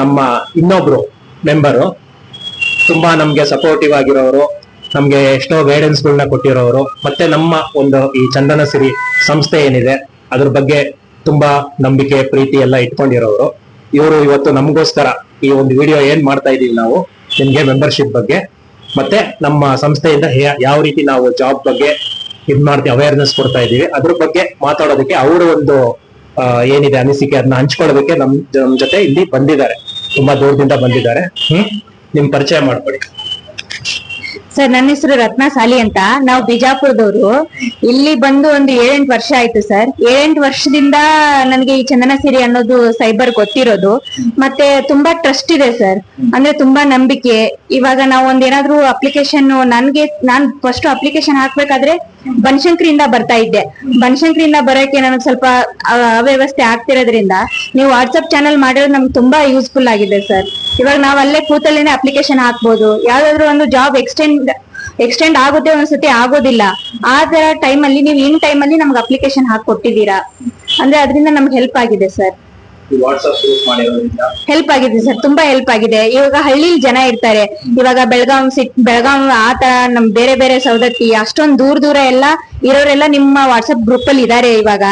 ನಮ್ಮ ಇನ್ನೊಬ್ರು ಮೆಂಬರು ತುಂಬಾ ನಮ್ಗೆ ಸಪೋರ್ಟಿವ್ ಆಗಿರೋರು, ನಮ್ಗೆ ಎಷ್ಟೋ ಗೈಡೆನ್ಸ್ ಗಳನ್ನ ಕೊಟ್ಟಿರೋರು, ಮತ್ತೆ ನಮ್ಮ ಒಂದು ಈ ಚಂದನ ಸಿರಿ ಸಂಸ್ಥೆ ಏನಿದೆ, ಅದ್ರ ಬಗ್ಗೆ ತುಂಬಾ ನಂಬಿಕೆ, ಪ್ರೀತಿ ಎಲ್ಲ ಇಟ್ಕೊಂಡಿರೋರು. ಇವರು ಇವತ್ತು ನಮಗೋಸ್ಕರ ಈ ಒಂದು ವಿಡಿಯೋ ಏನ್ ಮಾಡ್ತಾ ಇದೀವಿ ನಾವು, ನಿಮ್ಗೆ ಮೆಂಬರ್ಶಿಪ್ ಬಗ್ಗೆ, ಮತ್ತೆ ನಮ್ಮ ಸಂಸ್ಥೆಯಿಂದ ಯಾವ ರೀತಿ ನಾವು ಜಾಬ್ ಬಗ್ಗೆ ಇದ್ ಮಾಡ್ತೀವಿ ಅವೇರ್ನೆಸ್ ಕೊಡ್ತಾ ಇದೀವಿ, ಅದ್ರ ಬಗ್ಗೆ ಮಾತಾಡೋದಕ್ಕೆ ಅವರ ಒಂದು ಏನಿದೆ ಅನಿಸಿಕೆ ಅದನ್ನ ಹಂಚ್ಕೊಳ್ಳೋದಕ್ಕೆ ನಮ್ ನಮ್ ಜೊತೆ ಇಲ್ಲಿ ಬಂದಿದ್ದಾರೆ. ತುಂಬಾ ದೂರದಿಂದ ಬಂದಿದ್ದಾರೆ. ಹ್ಮ್? ನಿಮ್ ಪರಿಚಯ ಮಾಡ್ಕೊಡಿ. ಸರ್, ನನ್ನ ಹೆಸರು ರತ್ನ ಸಾಲಿ ಅಂತ. ನಾವು ಬಿಜಾಪುರದವರು. ಇಲ್ಲಿ ಬಂದು ಒಂದು ಏಳೆಂಟು ವರ್ಷ ಆಯ್ತು ಸರ್. ಏಳೆಂಟು ವರ್ಷದಿಂದ ನನಗೆ ಈ ಚಂದನ ಸಿರಿ ಅನ್ನೋದು ಸೈಬರ್ ಗೊತ್ತಿರೋದು. ಮತ್ತೆ ತುಂಬಾ ಟ್ರಸ್ಟ್ ಇದೆ ಸರ್. ಅಂದ್ರೆ ತುಂಬಾ ನಂಬಿಕೆ. ಇವಾಗ ನಾವು ಒಂದ್ ಏನಾದ್ರು ಅಪ್ಲಿಕೇಶನ್ ನನ್ಗೆ, ನಾನ್ ಫಸ್ಟ್ ಅಪ್ಲಿಕೇಶನ್ ಹಾಕ್ಬೇಕಾದ್ರೆ ಬನಶಂಕರಿಯಿಂದ ಬರ್ತಾ ಇದ್ದೆ. ಬನಶಂಕರಿಯಿಂದ ಬರೋಕೆ ನನಗೆ ಸ್ವಲ್ಪ ಅವ್ಯವಸ್ಥೆ ಆಗ್ತಿರೋದ್ರಿಂದ ನೀವು ವಾಟ್ಸಪ್ ಚಾನಲ್ ಮಾಡಿರೋದು ನಮ್ಗೆ ತುಂಬಾ ಯೂಸ್ಫುಲ್ ಆಗಿದೆ ಸರ್. ಇವಾಗ ನಾವ್ ಅಲ್ಲೇ ಕೂತಲ್ಲೇನೆ ಅಪ್ಲಿಕೇಶನ್ ಹಾಕ್ಬೋದು. ಯಾವ್ದಾದ್ರು ಒಂದು ಜಾಬ್ ಎಕ್ಸ್ಟೆಂಡ್ ಎಕ್ಸ್ಟೆಂಡ್ ಆಗುತ್ತೆ ಒಂದ್ಸತಿ ಆಗೋದಿಲ್ಲ. ಆ ತರ ಟೈಮ್ ಅಲ್ಲಿ ನೀವು ಇನ್ ಟೈಮ್ ಅಲ್ಲಿ ನಮ್ಗೆ ಅಪ್ಲಿಕೇಶನ್ ಹಾಕಿ ಕೊಟ್ಟಿದ್ದೀರಾ? ಅಂದ್ರೆ ಅದರಿಂದ ನಮ್ಗೆ ಹೆಲ್ಪ್ ಆಗಿದೆ ಸರ್ ಹೆಲ್ಪ್ ಆಗಿದೆ ಸರ್ ತುಂಬಾ ಹೆಲ್ಪ್ ಆಗಿದೆ. ಇವಾಗ ಹಳ್ಳಿಲಿ ಜನ ಇರ್ತಾರೆ. ಇವಾಗ ಬೆಳಗಾಂ ಸಿಟ್ ಬೆಳಗಾಂ ಆತರ ತರ ನಮ್ ಬೇರೆ ಬೇರೆ ಸವದತ್ತಿ ಅಷ್ಟೊಂದ್ ದೂರ ದೂರ ಎಲ್ಲ ಇರೋರೆಲ್ಲ ನಿಮ್ಮ ವಾಟ್ಸ್ಆಪ್ ಗ್ರೂಪ್ ಅಲ್ಲಿ ಇದಾರೆ ಇವಾಗ.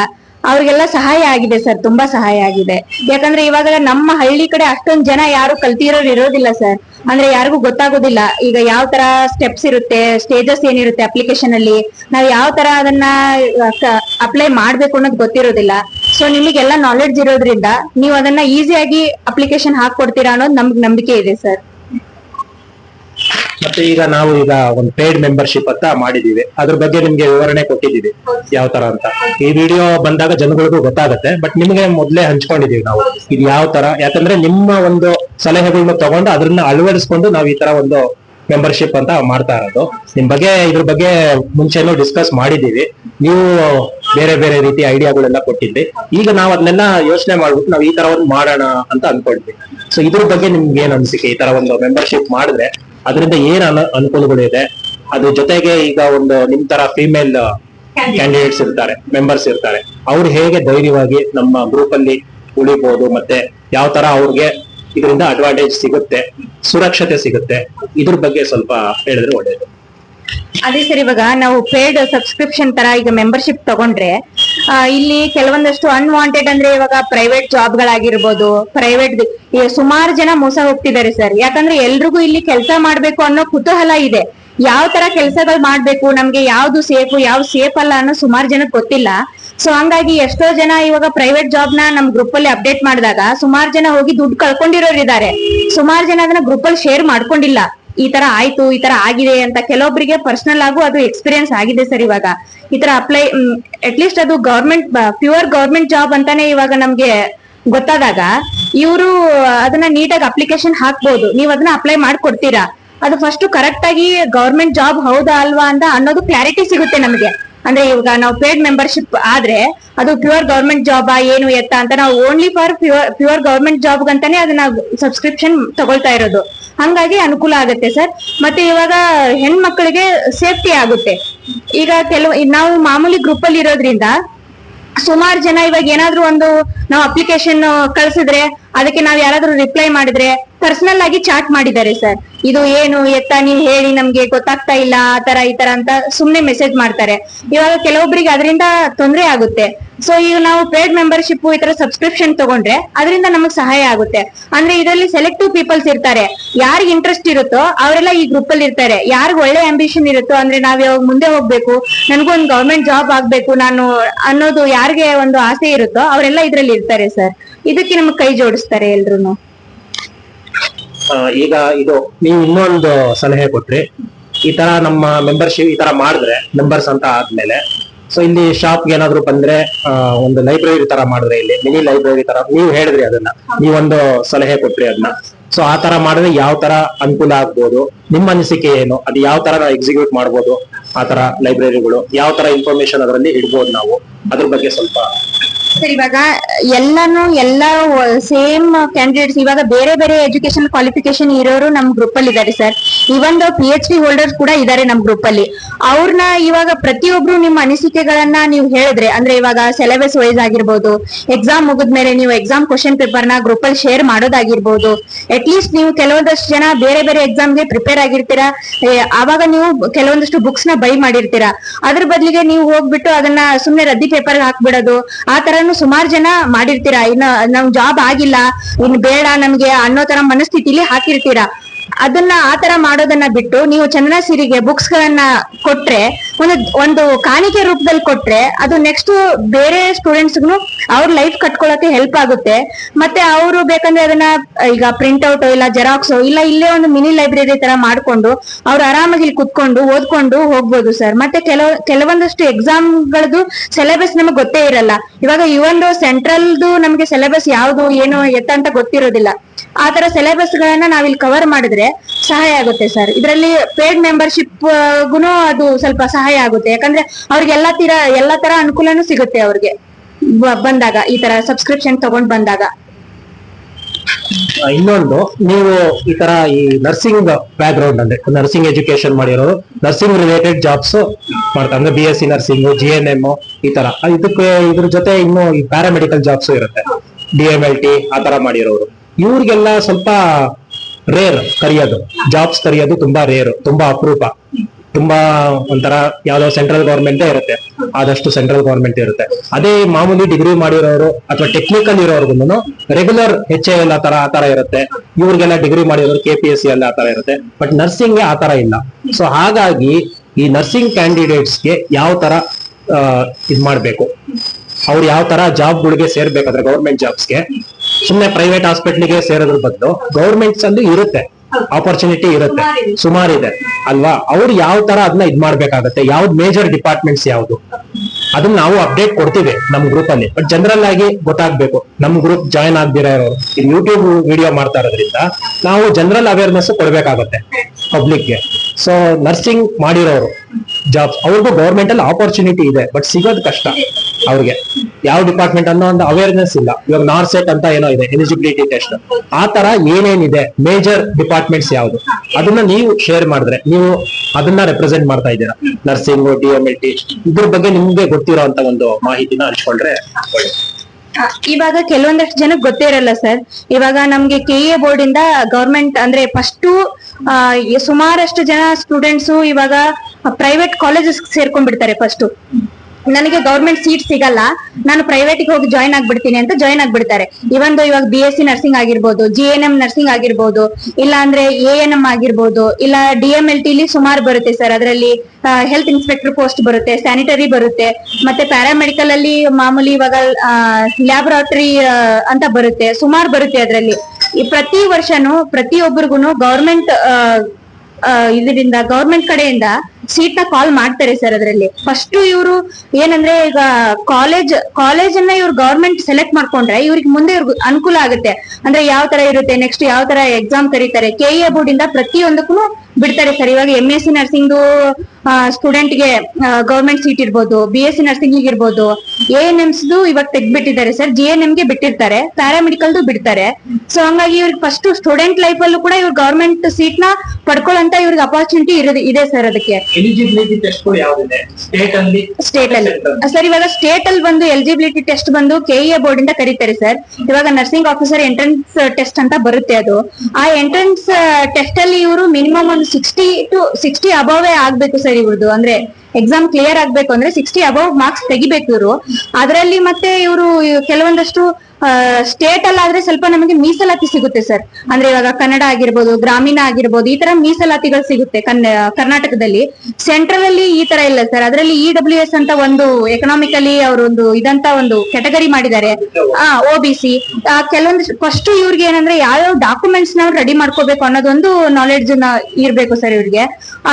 ಅವ್ರಿಗೆಲ್ಲ ಸಹಾಯ ಆಗಿದೆ ಸರ್, ತುಂಬಾ ಸಹಾಯ ಆಗಿದೆ. ಯಾಕಂದ್ರೆ ಇವಾಗ ನಮ್ಮ ಹಳ್ಳಿ ಕಡೆ ಅಷ್ಟೊಂದ್ ಜನ ಯಾರು ಕಲ್ತಿರೋರು ಇರೋದಿಲ್ಲ ಸರ್. ಅಂದ್ರೆ ಯಾರಿಗೂ ಗೊತ್ತಾಗೋದಿಲ್ಲ. ಈಗ ಯಾವ ತರ ಸ್ಟೆಪ್ಸ್ ಇರುತ್ತೆ ಸ್ಟೇಜಸ್ ಏನಿರುತ್ತೆ ಅಪ್ಲಿಕೇಶನ್ ಅಲ್ಲಿ, ನಾವ್ ಯಾವ ತರ ಅದನ್ನ ಅಪ್ಲೈ ಮಾಡ್ಬೇಕು ಅನ್ನೋದು ಗೊತ್ತಿರೋದಿಲ್ಲ. ಸೊ ನಿಮಗೆಲ್ಲ ನಾಲೆಡ್ಜ್ ಇರೋದ್ರಿಂದ ನೀವು ಅದನ್ನ ಈಸಿಯಾಗಿ ಅಪ್ಲಿಕೇಶನ್ ಹಾಕೊಡ್ತೀರಾ ಅನ್ನೋದು ನಮ್ಗ್ ನಂಬಿಕೆ ಇದೆ ಸರ್. ಮತ್ತೆ ಈಗ ನಾವು ಈಗ ಒಂದು ಪೇಡ್ ಮೆಂಬರ್ಶಿಪ್ ಅಂತ ಮಾಡಿದೀವಿ ಅದ್ರ ಬಗ್ಗೆ ನಿಮ್ಗೆ ವಿವರಣೆ ಕೊಟ್ಟಿದ್ದೀವಿ. ಯಾವ ತರ ಅಂತ. ಈ ವಿಡಿಯೋ ಬಂದಾಗ ಜನಗಳಿಗೂ ಗೊತ್ತಾಗುತ್ತೆ ಬಟ್ ನಿಮ್ಗೆ ಮೊದ್ಲೇ ಹಂಚ್ಕೊಂಡಿದೀವಿ ನಾವು. ಇದು ಯಾವ ತರ? ಯಾಕಂದ್ರೆ ನಿಮ್ಮ ಒಂದು ಸಲಹೆಗಳನ್ನ ತಗೊಂಡು ಅದನ್ನ ಅಳವಡಿಸ್ಕೊಂಡು ನಾವು ಈ ತರ ಒಂದು ಮೆಂಬರ್ಶಿಪ್ ಅಂತ ಮಾಡ್ತಾ ಇರೋದು. ನಿಮ್ ಬಗ್ಗೆ, ಇದ್ರ ಬಗ್ಗೆ ಮುಂಚೆನೂ ಡಿಸ್ಕಸ್ ಮಾಡಿದೀವಿ ನೀವು ಬೇರೆ ಬೇರೆ ರೀತಿ ಐಡಿಯಾಗಳೆಲ್ಲ ಕೊಟ್ಟಿದ್ವಿ ಈಗ ನಾವು ಅದನ್ನೆಲ್ಲ ಯೋಚನೆ ಮಾಡ್ಬಿಟ್ಟು ನಾವು ಈ ತರ ಒಂದು ಮಾಡೋಣ ಅಂತ ಅನ್ಕೊಂಡ್ವಿ ಸೊ ಇದ್ರ ಬಗ್ಗೆ ನಿಮ್ಗೆ ಏನ್ ಅನ್ಸಿಕೆ? ಈ ತರ ಒಂದು ಮೆಂಬರ್ಶಿಪ್ ಮಾಡಿದ್ರೆ ಅದರಿಂದ ಏನ್ ಅನುಕೂಲಗಳು ಇದೆ? ಅದ್ರ ಜೊತೆಗೆ ಈಗ ಒಂದು ನಿಮ್ ತರ ಫಿಮೇಲ್ ಕ್ಯಾಂಡಿಡೇಟ್ಸ್ ಇರ್ತಾರೆ ಮೆಂಬರ್ಸ್ ಇರ್ತಾರೆ. ಅವ್ರು ಹೇಗೆ ಧೈರ್ಯವಾಗಿ ನಮ್ಮ ಗ್ರೂಪ್ ಅಲ್ಲಿ ಉಳಿಬಹುದು ಮತ್ತೆ ಯಾವ ತರ ಅವ್ರಿಗೆ ಇದರಿಂದ ಅಡ್ವಾಂಟೇಜ್ ಸಿಗುತ್ತೆ ಸುರಕ್ಷತೆ ಸಿಗುತ್ತೆ ಇದ್ರ ಬಗ್ಗೆ ಸ್ವಲ್ಪ ಹೇಳಿದ್ರೆ ಒಳ್ಳೇದು. ಅದೇ ಸರ್, ಇವಾಗ ನಾವು ಪೇಡ್ ಸಬ್ಸ್ಕ್ರಿಪ್ಷನ್ ತರ ಈಗ ಮೆಂಬರ್ಶಿಪ್ ತಗೊಂಡ್ರೆ ಇಲ್ಲಿ ಕೆಲವೊಂದಷ್ಟು ಅನ್ವಾಂಟೆಡ್ ಅಂದ್ರೆ ಇವಾಗ ಪ್ರೈವೇಟ್ ಜಾಬ್ ಗಳಾಗಿರ್ಬೋದು ಪ್ರೈವೇಟ್ ಸುಮಾರು ಜನ ಮೋಸ ಹೋಗ್ತಿದ್ದಾರೆ ಸರ್. ಯಾಕಂದ್ರೆ ಎಲ್ರಿಗೂ ಇಲ್ಲಿ ಕೆಲಸ ಮಾಡ್ಬೇಕು ಅನ್ನೋ ಕುತೂಹಲ ಇದೆ. ಯಾವ ತರ ಕೆಲಸಗಳು ಮಾಡ್ಬೇಕು, ನಮ್ಗೆ ಯಾವ್ದು ಸೇಫ್ ಯಾವ್ದು ಸೇಫ್ ಅಲ್ಲ ಅನ್ನೋ ಸುಮಾರು ಜನಕ್ಕೆ ಗೊತ್ತಿಲ್ಲ. ಸೊ ಹಂಗಾಗಿ ಎಷ್ಟೋ ಜನ ಇವಾಗ ಪ್ರೈವೇಟ್ ಜಾಬ್ನ ನಮ್ ಗ್ರೂಪ್ ಅಲ್ಲಿ ಅಪ್ಡೇಟ್ ಮಾಡಿದಾಗ ಸುಮಾರು ಜನ ಹೋಗಿ ದುಡ್ಡು ಕಳ್ಕೊಂಡಿರೋರಿದ್ದಾರೆ. ಸುಮಾರು ಜನ ಅದನ್ನ ಗ್ರೂಪ್ ಅಲ್ಲಿ ಶೇರ್ ಮಾಡ್ಕೊಂಡಿಲ್ಲ. ಈ ತರ ಆಯ್ತು, ಈ ತರ ಆಗಿದೆ ಅಂತ ಕೆಲವೊಬ್ಬರಿಗೆ ಪರ್ಸನಲ್ ಆಗು ಅದು ಎಕ್ಸ್ಪೀರಿಯನ್ಸ್ ಆಗಿದೆ ಸರ್ ಇವಾಗ. ಈ ತರ ಅಪ್ಲೈ ಅಟ್ ಲೀಸ್ಟ್ ಅದು ಗವರ್ಮೆಂಟ್ ಪ್ಯೂರ್ ಗೌರ್ಮೆಂಟ್ ಜಾಬ್ ಅಂತಾನೆ ಇವಾಗ ನಮ್ಗೆ ಗೊತ್ತಾದಾಗ ಇವರು ಅದನ್ನ ನೀಟಾಗಿ ಅಪ್ಲಿಕೇಶನ್ ಹಾಕ್ಬೋದು. ನೀವ್ ಅದನ್ನ ಅಪ್ಲೈ ಮಾಡ್ಕೊಡ್ತೀರಾ. ಅದು ಫಸ್ಟ್ ಕರೆಕ್ಟ್ ಆಗಿ ಗೌರ್ಮೆಂಟ್ ಜಾಬ್ ಹೌದಾ ಅಲ್ವಾ ಅಂತ ಅನ್ನೋದು ಕ್ಲಾರಿಟಿ ಸಿಗುತ್ತೆ ನಮಗೆ. ಅಂದ್ರೆ ಇವಾಗ ನಾವು ಪೇಡ್ ಮೆಂಬರ್ಶಿಪ್ ಆದ್ರೆ ಅದು ಪ್ಯೂರ್ ಗವರ್ಮೆಂಟ್ ಜಾಬ್ ಏನು ಎತ್ತ ಅಂತ ನಾವು only for pure pure government job ಅಂತಾನೆ ಅದನ್ನ ಸಬ್ಸ್ಕ್ರಿಪ್ಷನ್ ತಗೊಳ್ತಾ ಇರೋದು. ಹಂಗಾಗಿ ಅನುಕೂಲ ಆಗುತ್ತೆ ಸರ್ ಮತ್ತೆ ಇವಾಗ ಹೆಣ್ಮಕ್ಳಿಗೆ ಸೇಫ್ಟಿ ಆಗುತ್ತೆ. ಈಗ ಕೆಲವು ನಾವು ಮಾಮೂಲಿ ಗ್ರೂಪ್ ಅಲ್ಲಿ ಇರೋದ್ರಿಂದ ಸುಮಾರು ಜನ ಇವಾಗ ಏನಾದ್ರೂ ಒಂದು ನಾವು ಅಪ್ಲಿಕೇಶನ್ ಕಳ್ಸಿದ್ರೆ, ಅದಕ್ಕೆ ನಾವ್ ಯಾರಾದ್ರೂ ರಿಪ್ಲೈ ಮಾಡಿದ್ರೆ ಪರ್ಸನಲ್ ಆಗಿ ಚಾಟ್ ಮಾಡಿದ್ದಾರೆ ಸರ್ ಇದು ಏನು ಎತ್ತ ನೀನ್ ಹೇಳಿ ನಮ್ಗೆ ಗೊತ್ತಾಗ್ತಾ ಇಲ್ಲ, ಆ ತರ ಈ ತರ ಅಂತ ಸುಮ್ನೆ ಮೆಸೇಜ್ ಮಾಡ್ತಾರೆ. ಇವಾಗ ಕೆಲವೊಬ್ಬರಿಗೆ ಅದರಿಂದ ತೊಂದರೆ ಆಗುತ್ತೆ. ಸೊ ಈಗ ನಾವು ಪೇಡ್ ಮೆಂಬರ್ಶಿಪ್ ಈ ತರ ಸಬ್ಸ್ಕ್ರಿಪ್ಷನ್ ತಗೊಂಡ್ರೆ ಅದರಿಂದ ನಮಗ್ ಸಹಾಯ ಆಗುತ್ತೆ. ಅಂದ್ರೆ ಇದರಲ್ಲಿ ಸೆಲೆಕ್ಟಿವ್ ಪೀಪಲ್ಸ್ ಇರ್ತಾರೆ. ಯಾರಿಗೆ ಇಂಟ್ರೆಸ್ಟ್ ಇರುತ್ತೋ ಅವರೆಲ್ಲ ಈ ಗ್ರೂಪ್ ಅಲ್ಲಿ ಇರ್ತಾರೆ. ಯಾರಿಗ ಒಳ್ಳೆ ಅಂಬಿಷನ್ ಇರುತ್ತೋ, ಅಂದ್ರೆ ನಾವ್ ಯಾವಾಗ ಮುಂದೆ ಹೋಗ್ಬೇಕು, ನನಗೂ ಒಂದು ಗವರ್ಮೆಂಟ್ ಜಾಬ್ ಆಗ್ಬೇಕು, ನಾನು ಅನ್ನೋದು ಯಾರಿಗೆ ಒಂದು ಆಸೆ ಇರುತ್ತೋ ಅವರೆಲ್ಲ ಇದ್ರಲ್ಲಿ ಇರ್ತಾರೆ ಸರ್ ಇದಕ್ಕೆ ನಮಗ್ ಕೈ ಜೋಡಿಸ್ತಾರೆ ಎಲ್ರು ಈಗ ಇದು ನೀವು ಇನ್ನೊಂದು ಸಲಹೆ ಕೊಟ್ರಿ. ಈ ತರ ನಮ್ಮ ಮೆಂಬರ್ಶಿಪ್ ಈ ತರ ಮಾಡಿದ್ರೆ ಮೆಂಬರ್ಸ್ ಅಂತ ಆದ್ಮೇಲೆ ಸೊ ಇಲ್ಲಿ ಶಾಪ್ ಏನಾದ್ರು ಬಂದ್ರೆ ಒಂದು ಲೈಬ್ರರಿ ತರ ಮಾಡಿದ್ರೆ ಇಲ್ಲಿ ಮಿನಿ ಲೈಬ್ರರಿ ತರ, ನೀವು ಹೇಳಿದ್ರಿ ಅದನ್ನ. ನೀವೊಂದು ಸಲಹೆ ಕೊಟ್ರಿ ಅದನ್ನ. ಸೊ ಆ ತರ ಮಾಡಿದ್ರೆ ಯಾವ ತರ ಅನುಕೂಲ ಆಗ್ಬೋದು, ನಿಮ್ಮ ಅನಿಸಿಕೆ ಏನು, ಅದು ಯಾವ ತರ ಎಕ್ಸಿಕ್ಯೂಟ್ ಮಾಡ್ಬೋದು, ಆ ತರ ಲೈಬ್ರರಿಗಳು ಯಾವ ತರ ಇನ್ಫಾರ್ಮೇಶನ್ ಅದರಲ್ಲಿ ಇಡ್ಬೋದು ನಾವು, ಅದ್ರ ಬಗ್ಗೆ ಸ್ವಲ್ಪ ಸರ್, ಇವಾಗ ಎಲ್ಲಾನು ಎಲ್ಲ ಸೇಮ್ ಕ್ಯಾಂಡಿಡೇಟ್ಸ್ ಇವಾಗ ಬೇರೆ ಬೇರೆ ಎಜುಕೇಶನ್ ಕ್ವಾಲಿಫಿಕೇಶನ್ ಇರೋರು ನಮ್ ಗ್ರೂಪ್ ಅಲ್ಲಿ ಇದಾರೆ sir. Even P H D holders ಕೂಡ ಇದಾರೆ ನಮ್ ಗ್ರೂಪ್ ಅಲ್ಲಿ. ಅವ್ರನ್ನ ಇವಾಗ ಪ್ರತಿಯೊಬ್ರು ನಿಮ್ಮ ಅನಿಸಿಕೆಗಳನ್ನ ನೀವು ಹೇಳಿದ್ರೆ, ಅಂದ್ರೆ ಇವಾಗ ಸಿಲೆಬಸ್ ವೈಸ್ ಆಗಿರ್ಬೋದು ಎಕ್ಸಾಮ್ ಮುಗಿದ್ಮೇಲೆ ನೀವು ಎಕ್ಸಾಮ್ ಕ್ವಶನ್ ಪೇಪರ್ನ ಗ್ರೂಪ್ ಅಲ್ಲಿ ಶೇರ್ ಮಾಡೋದಾಗಿರ್ಬೋದು ಅಟ್ ಲೀಸ್ಟ್ ನೀವು ಕೆಲವೊಂದಷ್ಟು ಜನ ಬೇರೆ ಬೇರೆ ಎಕ್ಸಾಮ್ಗೆ ಪ್ರಿಪೇರ್ ಆಗಿರ್ತೀರಾ ಅವಾಗ ನೀವು ಕೆಲವೊಂದಷ್ಟು ಬುಕ್ಸ್ನ ಬೈ ಮಾಡಿರ್ತೀರಾ. ಅದ್ರ ಬದಲಿಗೆ ನೀವು ಹೋಗ್ಬಿಟ್ಟು ಅದನ್ನ ಸುಮ್ನೆ ರದ್ದಿ ಪೇಪರ್ ಹಾಕ್ಬಿಡೋದು, ಆ ತರನು ಸುಮಾರು ಜನ ಮಾಡಿರ್ತೀರಾ? ಇನ್ನ ನಮ್ ಜಾಬ್ ಆಗಿಲ್ಲ ಇನ್ ಬೇಡ ನಮ್ಗೆ ಅನ್ನೋ ತರ ಮನಸ್ಥಿತಿಲಿ ಹಾಕಿರ್ತೀರಾ? ಅದನ್ನ ಆ ತರ ಮಾಡೋದನ್ನ ಬಿಟ್ಟು ನೀವು ಚಂದನ ಸಿರಿಗೆ ಬುಕ್ಸ್ ಗಳನ್ನ ಕೊಟ್ರೆ, ಒಂದು ಒಂದು ಕಾಣಿಕೆ ರೂಪದಲ್ಲಿ ಕೊಟ್ರೆ, ಅದು ನೆಕ್ಸ್ಟ್ ಬೇರೆ ಸ್ಟೂಡೆಂಟ್ಸ್ಗೂ ಅವ್ರ ಲೈಫ್ ಕಟ್ಕೊಳಕ್ಕೆ ಹೆಲ್ಪ್ ಆಗುತ್ತೆ. ಮತ್ತೆ ಅವರು ಬೇಕಂದ್ರೆ ಅದನ್ನ, ಈಗ ಪ್ರಿಂಟ್ ಔಟ್ ಇಲ್ಲ ಜೆರಾಕ್ಸ್ ಇಲ್ಲ ಇಲ್ಲೇ ಒಂದು ಮಿನಿ ಲೈಬ್ರರಿ ತರ ಮಾಡ್ಕೊಂಡು ಅವ್ರು ಆರಾಮಾಗಿ ಇಲ್ಲಿ ಕುತ್ಕೊಂಡು ಓದ್ಕೊಂಡು ಹೋಗ್ಬೋದು ಸರ್ ಮತ್ತೆ ಕೆಲವು, ಕೆಲವೊಂದಷ್ಟು ಎಕ್ಸಾಮ್ ಗಳದ್ದು ಸಿಲೆಬಸ್ ನಮಗೆ ಗೊತ್ತೇ ಇರಲ್ಲ. ಇವಾಗ ಇವನ್ ಸೆಂಟ್ರಲ್ದು ನಮಗೆ ಸಿಲೆಬಸ್ ಯಾವ್ದು, ಏನು ಎತ್ತ ಅಂತ ಗೊತ್ತಿರೋದಿಲ್ಲ. ಆ ತರ ಸಿಲೆಬಸ್ ಗಳನ್ನ ನಾವಿಲ್ಲಿ ಕವರ್ ಮಾಡಿದ್ರೆ ಸಹಾಯ ಆಗುತ್ತೆ ಸರ್ ಇದರಲ್ಲಿ ಪೇಡ್ ಮೆಂಬರ್ಶಿಪ್ ಗುನು ಅದು ಸ್ವಲ್ಪ ಸಹಾಯ ಆಗುತ್ತೆ. ಯಾಕಂದ್ರೆ ಅವ್ರಿಗೆ ಎಲ್ಲಾ ತೀರ, ಎಲ್ಲಾ ತರ ಅನುಕೂಲನೂ ಸಿಗುತ್ತೆ ಅವ್ರಿಗೆ. ಬಂದಾಗ, ಈ ತರ ಸಬ್ಸ್ಕ್ರಿಪ್ಷನ್ ತಗೊಂಡ್ ಬಂದಾಗ. ಇನ್ನೊಂದು, ನೀವು ಈ ತರ ಈ ನರ್ಸಿಂಗ್ ಬ್ಯಾಕ್ ಗ್ರೌಂಡ್ ಅಂದ್ರೆ ನರ್ಸಿಂಗ್ ಎಜುಕೇಶನ್ ಮಾಡಿರೋರು ನರ್ಸಿಂಗ್ ರಿಲೇಟೆಡ್ ಜಾಬ್ಸ್ ಮಾಡ್ತಾರೆ. ಅಂದ್ರೆ B S C nursing G N M ಈ ತರ. ಇದಕ್ಕೆ ಇದ್ರ ಜೊತೆ ಇನ್ನು ಈ ಪ್ಯಾರಾಮೆಡಿಕಲ್ ಜಾಬ್ಸ್ ಇರುತ್ತೆ. ಡಿ ಎಂ ಎಲ್ ಟಿ ಆ ತರ ಮಾಡಿರೋರು. ಇವ್ರಿಗೆಲ್ಲ ಸ್ವಲ್ಪ ರೇರ್ ಕರಿಯೋದು. ಜಾಬ್ಸ್ ಕರಿಯೋದು ತುಂಬಾ ರೇರ್ ತುಂಬಾ ಅಪರೂಪ. ತುಂಬಾ ಒಂಥರ ಯಾವ್ದೋ ಸೆಂಟ್ರಲ್ ಗೌರ್ಮೆಂಟೇ ಇರುತ್ತೆ. ಆದಷ್ಟು ಸೆಂಟ್ರಲ್ ಗೌರ್ಮೆಂಟ್ ಇರುತ್ತೆ. ಅದೇ ಮಾಮೂಲಿ ಡಿಗ್ರಿ ಮಾಡಿರೋರು ಅಥವಾ ಟೆಕ್ನಿಕಲ್ ಇರೋರ್ಗು ರೆಗ್ಯುಲರ್ ಹೆಚ್ ಎ ಎಲ್ ಆ ತರ ಆ ತರ ಇರುತ್ತೆ. ಇವ್ರಿಗೆಲ್ಲ ಡಿಗ್ರಿ ಮಾಡಿರೋರು ಕೆ ಪಿ ಎಸ್ ಸಿ ಎಲ್ಲ ಆ ತರ ಇರುತ್ತೆ. ಬಟ್ ನರ್ಸಿಂಗ್ ಆ ತರ ಇಲ್ಲ. ಸೊ ಹಾಗಾಗಿ ಈ ನರ್ಸಿಂಗ್ ಕ್ಯಾಂಡಿಡೇಟ್ಸ್ಗೆ ಯಾವ ತರ ಇದ್ ಮಾಡ್ಬೇಕು ಅವ್ರು ಯಾವ ತರ ಜಾಬ್ಗಳಿಗೆ ಸೇರ್ಬೇಕಾದ್ರೆ ಗೌರ್ಮೆಂಟ್ ಜಾಬ್ಸ್ಗೆ ಸುಮ್ನೆ ಪ್ರೈವೇಟ್ ಹಾಸ್ಪಿಟ್ಲಿಗೆ ಸೇರೋದ್ರ ಬದಲು ಗೌರ್ಮೆಂಟ್ಸ್ ಅಲ್ಲಿ ಇರುತ್ತೆ. ಆಪರ್ಚುನಿಟಿ ಇರುತ್ತೆ. ಸುಮಾರು ಇದೆ. ಅಲ್ವಾ? ಅವ್ರು ಯಾವ ತರ ಅದನ್ನ ಇದ್ ಮಾಡ್ಬೇಕಾಗತ್ತೆ? ಯಾವ್ದು ಮೇಜರ್ ಡಿಪಾರ್ಟ್ಮೆಂಟ್ಸ್ ಯಾವ್ದು? ಅದನ್ನ ನಾವು ಅಪ್ಡೇಟ್ ಕೊಡ್ತೀವಿ ನಮ್ ಗ್ರೂಪ್ ಅಲ್ಲಿ. ಬಟ್ ಜನರಲ್ ಆಗಿ ಗೊತ್ತಾಗ್ಬೇಕು. ನಮ್ ಗ್ರೂಪ್ ಜಾಯ್ನ್ ಆಗ್ದಿರ ಇರೋರು. ಯೂಟ್ಯೂಬ್ ವಿಡಿಯೋ ಮಾಡ್ತಾ ಇರೋದ್ರಿಂದ ನಾವು ಜನರಲ್ ಅವೇರ್ನೆಸ್ ಕೊಡ್ಬೇಕಾಗತ್ತೆ ಪಬ್ಲಿಕ್ಗೆ ಸೊ ನರ್ಸಿಂಗ್ ಮಾಡಿರೋರು ಜಾಬ್ಸ್ ಅವ್ರಿಗೂ ಗೌರ್ಮೆಂಟ್ ಅಲ್ಲಿ ಆಪರ್ಚುನಿಟಿ ಇದೆ ಬಟ್ ಸಿಗೋದು ಕಷ್ಟ ಅವ್ರಿಗೆ. ಯಾವ ಡಿಪಾರ್ಟ್ಮೆಂಟ್ ಅನ್ನೋ ಒಂದು ಅವೇರ್ನೆಸ್ ಇಲ್ಲ. ಇವಾಗ ನಾರ್ಸೆಟ್ ಅಂತ ಏನೋ ಇದೆ ಎಲಿಜಿಬಿಲಿಟಿ ಟೆಸ್ಟ್ ಆ ತರ ಏನೇನಿದೆ ಮೇಜರ್ ಡಿಪಾರ್ಟ್ಮೆಂಟ್ಸ್ ಯಾವ್ದು? ಅದನ್ನ ನೀವು ಶೇರ್ ಮಾಡಿದ್ರೆ, ನೀವು ಅದನ್ನ ರೆಪ್ರೆಸೆಂಟ್ ಮಾಡ್ತಾ ಇದ್ದೀರಾ. Nursing D M L T ಇದ್ರ ಬಗ್ಗೆ ನಿಮ್ಗೆ ಗೊತ್ತಿರೋ ಅಂತ ಒಂದು ಮಾಹಿತಿನ ಹಂಚ್ಕೊಂಡ್ರೆ ಇವಾಗ ಕೆಲವೊಂದಷ್ಟು ಜನಕ್ಕೆ ಗೊತ್ತೇ ಇರಲ್ಲ ಸರ್. ಇವಾಗ ನಮ್ಗೆ ಕೆ ಎ ಬೋರ್ಡ್ ಇಂದ ಗವರ್ಮೆಂಟ್ ಅಂದ್ರೆ ಫಸ್ಟ್ ಸುಮಾರಷ್ಟು ಜನ ಸ್ಟೂಡೆಂಟ್ಸ್ ಇವಾಗ ಪ್ರೈವೇಟ್ ಕಾಲೇಜಸ್ ಸೇರ್ಕೊಂಡ್ಬಿಡ್ತಾರೆ ಫಸ್ಟ್ ನನಗೆ ಗೌರ್ಮೆಂಟ್ ಸೀಟ್ ಸಿಗಲ್ಲ. ನಾನು ಪ್ರೈವೇಟ್ ಹೋಗಿ ಜಾಯ್ನ್ ಆಗ್ಬಿಡ್ತೀನಿ ಅಂತ ಜಾಯ್ನ್ ಆಗ್ಬಿಡ್ತಾರೆ. ಇವನ್ ಇವಾಗ ಬಿ ಎಸ್ ಸಿ ನರ್ಸಿಂಗ್ ಆಗಿರ್ಬೋದು ಜಿ ಎನ್ ಎಂ ನರ್ಸಿಂಗ್ ಆಗಿರ್ಬೋದು, ಇಲ್ಲ ಅಂದ್ರೆ ಎ ಎನ್ ಎಂ ಆಗಿರ್ಬೋದು, ಇಲ್ಲ ಡಿ ಎಂ ಎಲ್ ಟಿಲಿ ಸುಮಾರು ಬರುತ್ತೆ ಸರ್ ಅದರಲ್ಲಿ ಹೆಲ್ತ್ ಇನ್ಸ್ಪೆಕ್ಟರ್ ಪೋಸ್ಟ್ ಬರುತ್ತೆ ಸ್ಯಾನಿಟರಿ ಬರುತ್ತೆ, ಮತ್ತೆ ಪ್ಯಾರಾಮೆಡಿಕಲ್ ಅಲ್ಲಿ ಮಾಮೂಲಿ ಇವಾಗ ಲ್ಯಾಬೊರೇಟರಿ ಅಂತ ಬರುತ್ತೆ. ಸುಮಾರು ಬರುತ್ತೆ ಅದರಲ್ಲಿ. ಪ್ರತಿ ವರ್ಷನು ಪ್ರತಿಯೊಬ್ಬರಿಗೂ ಗೌರ್ಮೆಂಟ್ ಇದರಿಂದ ಗೌರ್ಮೆಂಟ್ ಕಡೆಯಿಂದ ಸೀಟ್ನ ಕಾಲ್ ಮಾಡ್ತಾರೆ ಸರ್ ಅದರಲ್ಲಿ. ಫಸ್ಟ್ ಇವರು ಏನಂದ್ರೆ ಈಗ ಕಾಲೇಜ್ ಕಾಲೇಜ್ ಅನ್ನ ಇವ್ರು ಗವರ್ಮೆಂಟ್ ಸೆಲೆಕ್ಟ್ ಮಾಡ್ಕೊಂಡ್ರೆ ಇವ್ರಿಗೆ ಮುಂದೆ ಇವ್ರಿಗೆ ಅನುಕೂಲ ಆಗುತ್ತೆ. ಅಂದ್ರೆ ಯಾವ ತರ ಇರುತ್ತೆ ನೆಕ್ಸ್ಟ್ ಯಾವ ತರ ಎಕ್ಸಾಮ್ ಕರೀತಾರೆ ಕೆ ಬೋರ್ಡ್ ಇಂದ ಪ್ರತಿಯೊಂದಕ್ಕೂ ಬಿಡ್ತಾರೆ ಸರ್. ಇವಾಗ ಎಂ ಎಸ್ ಸಿ ನರ್ಸಿಂಗ್ ಸ್ಟೂಡೆಂಟ್ಗೆ ಗೌರ್ಮೆಂಟ್ ಸೀಟ್ ಇರ್ಬೋದು ಬಿ ಎಸ್ ಸಿ ನರ್ಸಿಂಗ್ ಇರ್ಬೋದು ಎ ಎನ್ ಎಮ್ಸ್ ಇವಾಗ ತೆಗ್ದ್ಬಿಟ್ಟಿದ್ದಾರೆ ಸರ್. ಜಿ ಎನ್ ಎಂ ಗೆ ಬಿಟ್ಟಿರ್ತಾರೆ. ಪ್ಯಾರಾಮೆಡಿಕಲ್ದು ಬಿಡ್ತಾರೆ. ಸೊ ಹಂಗಾಗಿ ಇವ್ರಿಗೆ ಫಸ್ಟ್ ಸ್ಟೂಡೆಂಟ್ ಲೈಫ್ ಅಲ್ಲೂ ಕೂಡ ಇವ್ರು ಗೌರ್ಮೆಂಟ್ ಸೀಟ್ನ ಪಡ್ಕೊಳ್ಳಂತ ಇವ್ರಿಗೆ ಅಪಾರ್ಚುನಿಟಿ ಇರೋದು ಇದೆ ಸರ್ ಅದಕ್ಕೆ. ಸ್ಟೇಟ್ ಅಲ್ಲಿ ಸ್ಟೇಟ್ ಅಲ್ಲಿ ಸರ್ ಇವಾಗ ಸ್ಟೇಟ್ ಅಲ್ಲಿ ಬಂದು ಎಲಿಜಿಬಿಲಿಟಿ ಟೆಸ್ಟ್ ಬಂದು ಕೆಇಎ ಬೋರ್ಡ್ ಇಂದ ಕರೀತಾರೆ ಸರ್. ಇವಾಗ ನರ್ಸಿಂಗ್ ಆಫೀಸರ್ ಎಂಟ್ರೆನ್ಸ್ ಟೆಸ್ಟ್ ಅಂತ ಬರುತ್ತೆ ಅದು. ಆ ಎಂಟ್ರೆನ್ಸ್ ಟೆಸ್ಟ್ ಅಲ್ಲಿ ಇವರು ಮಿನಿಮಮ್ ಒಂದು ಸಿಕ್ಸ್ಟಿ ಟು ಸಿಕ್ಸ್ಟಿ ಅಬೌವ್ ಆಗ್ಬೇಕು ಸರ್ ಇವ್ರದ್ದು ಅಂದ್ರೆ ಎಕ್ಸಾಮ್ ಕ್ಲಿಯರ್ ಆಗ್ಬೇಕು ಅಂದ್ರೆ ಸಿಕ್ಸ್ಟಿ ಅಬೌವ್ ಮಾರ್ಕ್ಸ್ ತೆಗಿಬೇಕು ಇವರು. ಅದರಲ್ಲಿ ಮತ್ತೆ ಇವರು ಕೆಲವೊಂದಷ್ಟು ಸ್ಟೇಟ್ ಅಲ್ಲಾದ್ರೆ ಸ್ವಲ್ಪ ನಮಗೆ ಮೀಸಲಾತಿ ಸಿಗುತ್ತೆ ಸರ್ ಅಂದ್ರೆ ಇವಾಗ ಕನ್ನಡ ಆಗಿರ್ಬೋದು, ಗ್ರಾಮೀಣ ಆಗಿರ್ಬೋದು, ಈ ತರ ಮೀಸಲಾತಿಗಳು ಸಿಗುತ್ತೆ ಕರ್ನಾಟಕದಲ್ಲಿ. ಸೆಂಟ್ರಲ್ ಅಲ್ಲಿ ಈ ತರ ಇಲ್ಲ ಸರ್ ಅದರಲ್ಲಿ ಇ ಡಬ್ಲ್ಯೂ ಎಸ್ ಅಂತ ಒಂದು ಎಕನಾಮಿಕಲಿ ಅವರೊಂದು ಇದಂತ ಒಂದು ಕೆಟಗರಿ ಮಾಡಿದ್ದಾರೆ. ಆ ಒ ಬಿ ಸಿ ಕೆಲವೊಂದು ಫಸ್ಟ್ ಇವ್ರಿಗೆ ಏನಂದ್ರೆ ಯಾವ್ಯಾವ ಡಾಕ್ಯುಮೆಂಟ್ಸ್ ನಾವು ರೆಡಿ ಮಾಡ್ಕೋಬೇಕು ಅನ್ನೋದೊಂದು ನಾಲೆಡ್ಜ್ ಇರ್ಬೇಕು ಸರ್ ಇವ್ರಿಗೆ.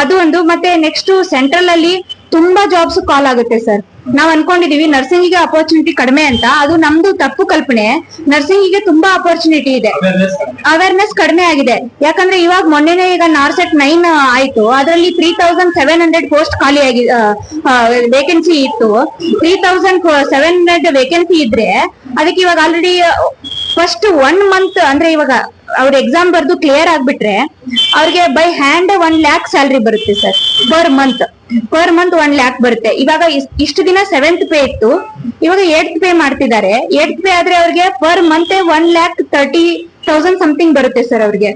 ಅದು ಒಂದು. ಮತ್ತೆ ನೆಕ್ಸ್ಟ್ ಸೆಂಟ್ರಲ್ ಅಲ್ಲಿ ತುಂಬಾ ಜಾಬ್ಸ್ ಕಾಲ್ ಆಗುತ್ತೆ ಸರ್ ನಾವ್ ಅನ್ಕೊಂಡಿದೀವಿ ನರ್ಸಿಂಗ್ಗೆ ಅಪರ್ಚುನಿಟಿ ಕಡಿಮೆ ಅಂತ. ಅದು ನಮ್ದು ತಪ್ಪು ಕಲ್ಪನೆ. ನರ್ಸಿಂಗ್ಗೆ ತುಂಬಾ ಅಪರ್ಚುನಿಟಿ ಇದೆ. ಅವೇರ್ನೆಸ್ ಕಡಿಮೆ. ಆಗಿದೆ. ಯಾಕಂದ್ರೆ ಇವಾಗ ಮೊನ್ನೆನೆ ಈಗ ನಾರ್ಸೆಟ್ ನೈನ್ ಆಯ್ತು. ಅದರಲ್ಲಿ three thousand seven hundred post ಖಾಲಿ ಆಗಿ ವೇಕೆನ್ಸಿ ಇತ್ತು. Three thousand seven hundred vacancy ಇದ್ರೆ ಅದಕ್ಕೆ ಇವಾಗ ಆಲ್ರೆಡಿ ಫಸ್ಟ್ ಒನ್ ಮಂತ್ ಅಂದ್ರೆ ಇವಾಗ ಅವ್ರ ಎಕ್ಸಾಮ್ ಬರ್ದು ಕ್ಲಿಯರ್ ಆಗ್ಬಿಟ್ರೆ ಅವ್ರಿಗೆ by hand one lakh salary ಬರುತ್ತೆ sir per month per month one lakh ಬರುತ್ತೆ. ಇವಾಗ ಇಷ್ಟು ದಿನ ಸೆವೆಂತ್ ಪೇ ಇತ್ತು. ಇವಾಗ ಏಟ್ ಪೇ ಮಾಡ್ತಿದ್ದಾರೆ. ಏಟ್ ಪೇ ಆದ್ರೆ ಅವ್ರಿಗೆ per month one lakh thirty thousand something ಬರುತ್ತೆ ಸರ್ ಅವ್ರಿಗೆ.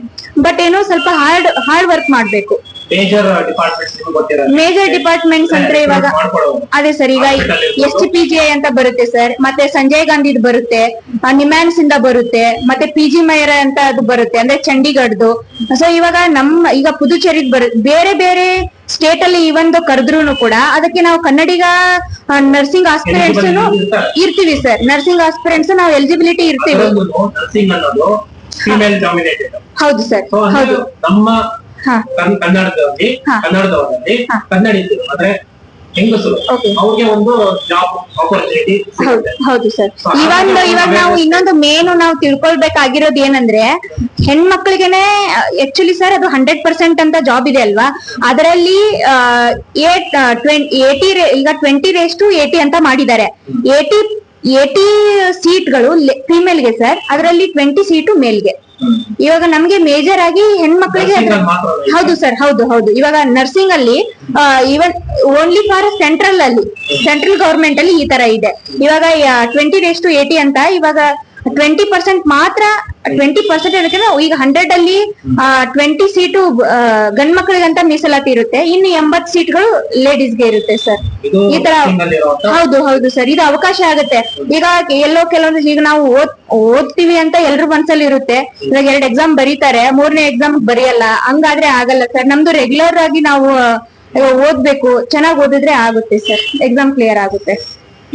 ಬಟ್ ಏನೋ ಸ್ವಲ್ಪ ಹಾರ್ಡ್ ಹಾರ್ಡ್ ವರ್ಕ್ ಮಾಡ್ಬೇಕು. ಮೇಜರ್ ಡಿಪಾರ್ಟ್ಮೆಂಟ್ಸ್ ಡಿಪಾರ್ಟ್ಮೆಂಟ್ಸ್ ಅಂದ್ರೆ ಇವಾಗ ಅದೇ ಸರ್ ಈಗ ಎಸ್ ಟಿ ಪಿ ಜಿ ಅಂತ ಬರುತ್ತೆ ಸರ್ ಮತ್ತೆ ಸಂಜಯ್ ಗಾಂಧಿದ್ ಬರುತ್ತೆ. ನಿಮ್ಯಾನ್ಸ್ ಇಂದ ಬರುತ್ತೆ. ಮತ್ತೆ ಪಿ ಜಿ ಮೈರ ಅಂತ ಅದು ಬರುತ್ತೆ. ಅಂದ್ರೆ ಚಂಡೀಗಢದ್ದು ಸೊ ಇವಾಗ ನಮ್ಮ ಈಗ ಪುದುಚೇರಿ ಬರುತ್ತೆ ಬೇರೆ ಬೇರೆ ಸ್ಟೇಟ್ ಅಲ್ಲಿ ಇವೊಂದು ಕರೆದ್ರು ಕೂಡ ಅದಕ್ಕೆ ನಾವು ಕನ್ನಡಿಗ ನರ್ಸಿಂಗ್ ಆಸ್ಪಿರೆಂಟ್ಸ್ ಇರ್ತೀವಿ ಸರ್ ನರ್ಸಿಂಗ್ ಆಸ್ಪಿರೆಂಟ್ಸ್ ನಾವು ಎಲಿಜಿಬಿಲಿಟಿ ಇರ್ತೀವಿ. ಹೌದು ಸರ್ ಹೌದು. ನಮ್ಮ ಕನ್ನಡದಲ್ಲಿ. ಕನ್ನಡದವರಲ್ಲಿ. ಕನ್ನಡಿಗರು ಅಂದ್ರೆ ಹೆಂಗಸರು? Okay. ಅವ್ರಿಗೆ ಒಂದು ಜಾಬ್ ಆಪರ್ಚುನಿಟಿ ಹೌದು ಸರ್. ಇವಾಗ ಇವಾಗ ನಾವು ಇನ್ನೊಂದು ಮೇನ್ ನಾವು ತಿಳ್ಕೊಳ್ಬೇಕಾಗಿರೋದು ಏನಂದ್ರೆ ಹೆಣ್ಮಕ್ಳಿಗೆನೆ ಆಕ್ಚುಲಿ ಸರ್ ಅದು ಹಂಡ್ರೆಡ್ ಪರ್ಸೆಂಟ್ ಅಂತ ಜಾಬ್ ಇದೆ ಅಲ್ವಾ? ಅದರಲ್ಲಿ ಏಟ್ ಏಟಿ ಈಗ ಟ್ವೆಂಟಿ ರೇಸ್ ಟು ಏಟಿ ಅಂತ ಮಾಡಿದ್ದಾರೆ. ಏಟಿ ಏಟಿ ಸೀಟ್ಗಳು ಫಿಮೇಲ್ಗೆ ಸರ್ ಅದರಲ್ಲಿ ಟ್ವೆಂಟಿ ಸೀಟು ಮೇಲ್ಗೆ. ಇವಾಗ ನಮ್ಗೆ ಮೇಜರ್ ಆಗಿ ಹೆಣ್ಮಕ್ಳಿಗೆ. ಹೌದು ಸರ್ ಹೌದು ಹೌದು. ಇವಾಗ ನರ್ಸಿಂಗ್ ಅಲ್ಲಿ ಇವನ್ ಓನ್ಲಿ ಫಾರ್ ಸೆಂಟ್ರಲ್ ಅಲ್ಲಿ ಸೆಂಟ್ರಲ್ ಗವರ್ಮೆಂಟ್ ಅಲ್ಲಿ ಈ ತರ ಇದೆ. ಇವಾಗ ಟ್ವೆಂಟಿ ಡೇಸ್ ಟು ಏಟಿ ಅಂತ ಇವಾಗ ಟ್ವೆಂಟಿ ಪರ್ಸೆಂಟ್ ಮಾತ್ರ ಟ್ವೆಂಟಿ ಪರ್ಸೆಂಟ್ ಏನಕ್ಕೆ ಈಗ ಹಂಡ್ರೆಡ್ ಅಲ್ಲಿ ಟ್ವೆಂಟಿ ಸೀಟು ಗಂಡ್ ಅಂತ ಮೀಸಲಾತಿ ಇರುತ್ತೆ. ಇನ್ನು ಎಂಬತ್ ಸೀಟ್ಗಳು ಲೇಡೀಸ್ಗೆ ಇರುತ್ತೆ ಸರ್ ಈ ತರ ಹೌದು ಹೌದು ಸರ್ ಇದು ಅವಕಾಶ ಆಗುತ್ತೆ. ಈಗ ಎಲ್ಲೋ ಕೆಲವೊಂದು ಈಗ ನಾವು ಓದ್ ಓದ್ತೀವಿ ಅಂತ ಎಲ್ರು ಮನ್ಸಲ್ಲಿ ಇರುತ್ತೆ. ಇವಾಗ ಎರಡು ಎಕ್ಸಾಮ್ ಬರೀತಾರೆ. ಮೂರನೇ ಎಕ್ಸಾಮ್ ಬರೆಯಲ್ಲ. ಹಂಗಾದ್ರೆ ಆಗಲ್ಲ ಸರ್ ನಮ್ದು ರೆಗ್ಯುಲರ್ ಆಗಿ ನಾವು ಓದ್ಬೇಕು. ಚೆನ್ನಾಗಿ ಓದಿದ್ರೆ ಆಗುತ್ತೆ ಸರ್ ಎಕ್ಸಾಮ್ ಕ್ಲಿಯರ್ ಆಗುತ್ತೆ.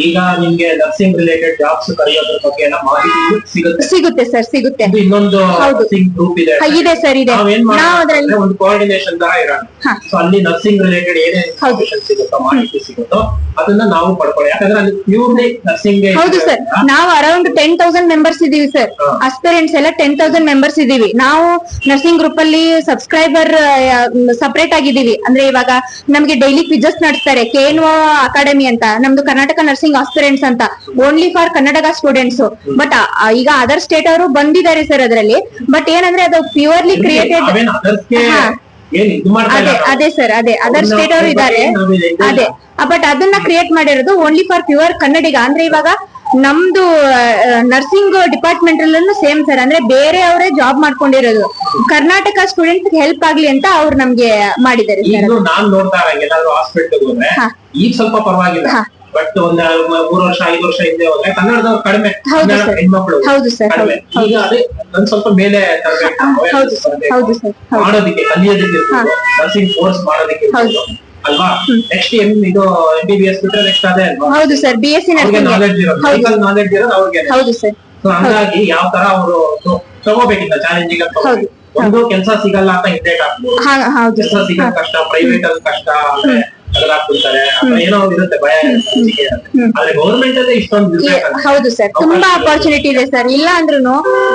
ಈಗ ನಿಮ್ಗೆ ನರ್ಸಿಂಗ್ ರಿಲೇಟೆಡ್ ಜಾಬ್ಸ್ ಕರೆಯೋದ್ರ ಬಗ್ಗೆ ಎಲ್ಲ ಮಾಹಿತಿ ಸಿಗುತ್ತೆ? ಸಿಗುತ್ತೆ ಸರ್ ಸಿಗುತ್ತೆ. ಇದು ಇನ್ನೊಂದು ನರ್ಸಿಂಗ್ ಗ್ರೂಪ್ ಇದೆ. ಇದೆ ಸರ್ ಇದೆ. ನಾವೇನ್ ಒಂದು ಕೋಆರ್ಡಿನೇಷನ್ ತರ ಇರೋಣ. ಸೊ ಅಲ್ಲಿ ನರ್ಸಿಂಗ್ ರಿಲೇಟೆಡ್ ಏನೇ ಇನ್ಫಾರ್ಮೇಶನ್ ಸಿಗುತ್ತೋ ಮಾಹಿತಿ ಸಿಗುತ್ತೋ ಅದನ್ನ ನಾವು ಪಡ್ಕೊಳ್ಳಿ. ಯಾಕಂದ್ರೆ ಅಲ್ಲಿ ಪ್ಯೂರ್ಲಿ ನರ್ಸಿಂಗ್ ಹೌದು ಸರ್ ನಾವು ಅರೌಂಡ್ ಟೆನ್ ತೌಸಂಡ್ ಮೆಂಬರ್ಸ್ ಇದೀವಿ ಸರ್. ಅಸ್ಪಿರೆಂಟ್ಸ್ ಎಲ್ಲ ಟೆನ್ ತೌಸಂಡ್ ಮೆಂಬರ್ಸ್ ಇದೀವಿ. ನಾವು ನರ್ಸಿಂಗ್ ಗ್ರೂಪ್ ಅಲ್ಲಿ ಸಬ್ಸ್ಕ್ರೈಬರ್ ಸಪರೇಟ್ ಆಗಿದೀವಿ ಅಂದ್ರೆ ಇವಾಗ ನಮ್ಗೆ ಡೈಲಿ ಕ್ವಿಜಸ್ ನಡೆಸ್ತಾರೆ. ಕೆ ಎನ್ ಅಕಾಡೆಮಿ ಅಂತ. ನಮ್ದು ಕರ್ನಾಟಕ ನರ್ಸಿಂಗ್ ಆಸ್ಪಿರೆಂಟ್ಸ್ ಅಂತ. Only for Kannadiga students but ಈಗ ಅದರ್ ಸ್ಟೇಟ್ ಅವರು ಬಂದಿದ್ದಾರೆ ಸರ್ ಅದರಲ್ಲಿ. ಬಟ್ ಏನಂದ್ರೆ ಅದು ಪ್ಯೂರ್ಲಿ ಕ್ರಿಯೇಟೆಡ್ ಅದೇ ಅದೇ ಸರ್ ಅದೇ. ಅದರ್ ಸ್ಟೇಟ್ ಅವರು ಇದ್ದಾರೆ. ಅದೇ. ಬಟ್ ಅದನ್ನ ಕ್ರಿಯೇಟ್ ಮಾಡಿರೋದು ಓನ್ಲಿ ಫಾರ್ ಪ್ಯೂರ್ ಕನ್ನಡಿಗ ಅಂದ್ರೆ ಇವಾಗ ನಮ್ದು ನರ್ಸಿಂಗ್ ಡಿಪಾರ್ಟ್ಮೆಂಟ್ ಅಲ್ಲೂ ಸೇಮ್ ಸರ್ ಅಂದ್ರೆ ಬೇರೆ ಅವರೇ ಜಾಬ್ ಮಾಡ್ಕೊಂಡಿರೋದು. ಕರ್ನಾಟಕ ಸ್ಟೂಡೆಂಟ್ ಹೆಲ್ಪ್ ಆಗ್ಲಿ ಅಂತ ಅವ್ರು ನಮ್ಗೆ ಮಾಡಿದ್ದಾರೆ ಸರ್ ಈಗ ಸ್ವಲ್ಪ ಪರವಾಗಿಲ್ಲ. ಬಟ್ ಒಂದ್ ಮೂರ್ ವರ್ಷ ಐದು ವರ್ಷ ಹಿಂದೆ ಹೋದ್ರೆ ಕನ್ನಡದವ್ರು ಕಡಿಮೆ. ಹೆಣ್ಮಕ್ಳು ಕಡಿಮೆ. ಈಗ ಅದೇ ಒಂದ್ ಸ್ವಲ್ಪ ಮೇಲೆ ಮಾಡೋದಕ್ಕೆ ಕಲಿಯೋದಕ್ಕೆ ನರ್ಸಿಂಗ್ ಕೋರ್ಸ್ ಮಾಡೋದಕ್ಕೆ ಅಲ್ವಾ? ನೆಕ್ಸ್ಟ್ ಎಂ ಇದು ಎಂ ಬಿ ಬಿ ಎಸ್ ಬಿಟ್ರೆ ನೆಕ್ಸ್ಟ್ ಅದೇ ಅಲ್ವಾ? ಹೌದು sir B S C knowledge ಇರೋದು. ನಾಲೆಜ್ ಇರೋದು ಅವ್ರಿಗೆ ಹೌದು ಸರ್. ಸೊ ಹಂಗಾಗಿ ಯಾವ ತರ ಅವರು ತಗೋಬೇಕಿಲ್ಲ ಚಾಲೆಂಜಿಂಗ್ ಒಂದು ಕೆಲಸ ಸಿಗಲ್ಲ ಅಂತ ಹಿಂದೇಟ್ ಹೌದು. ಕೆಲಸ ಸಿಗೋದ್ ಕಷ್ಟ ಪ್ರೈವೇಟ್ ಅಲ್ಲಿ ಕಷ್ಟ ಅದ್ರ ಹಾಕ್ಬಿಡ್ತಾರೆ ಅಥವಾ ಏನೋ ಇರುತ್ತೆ ಭಯ ಇರುತ್ತೆ, ಅಂಜಿಕೆ ಇರುತ್ತೆ. ಆದ್ರೆ ಗೌರ್ಮೆಂಟ್ ಅಲ್ಲೇ ಇಷ್ಟೊಂದು ಏ, ಹೌದು ಸರ್ ತುಂಬಾ ಅಪಾರ್ಚುನಿಟಿ ಇದೆ. ಸರ್ ಇಲ್ಲ ಅಂದ್ರೂ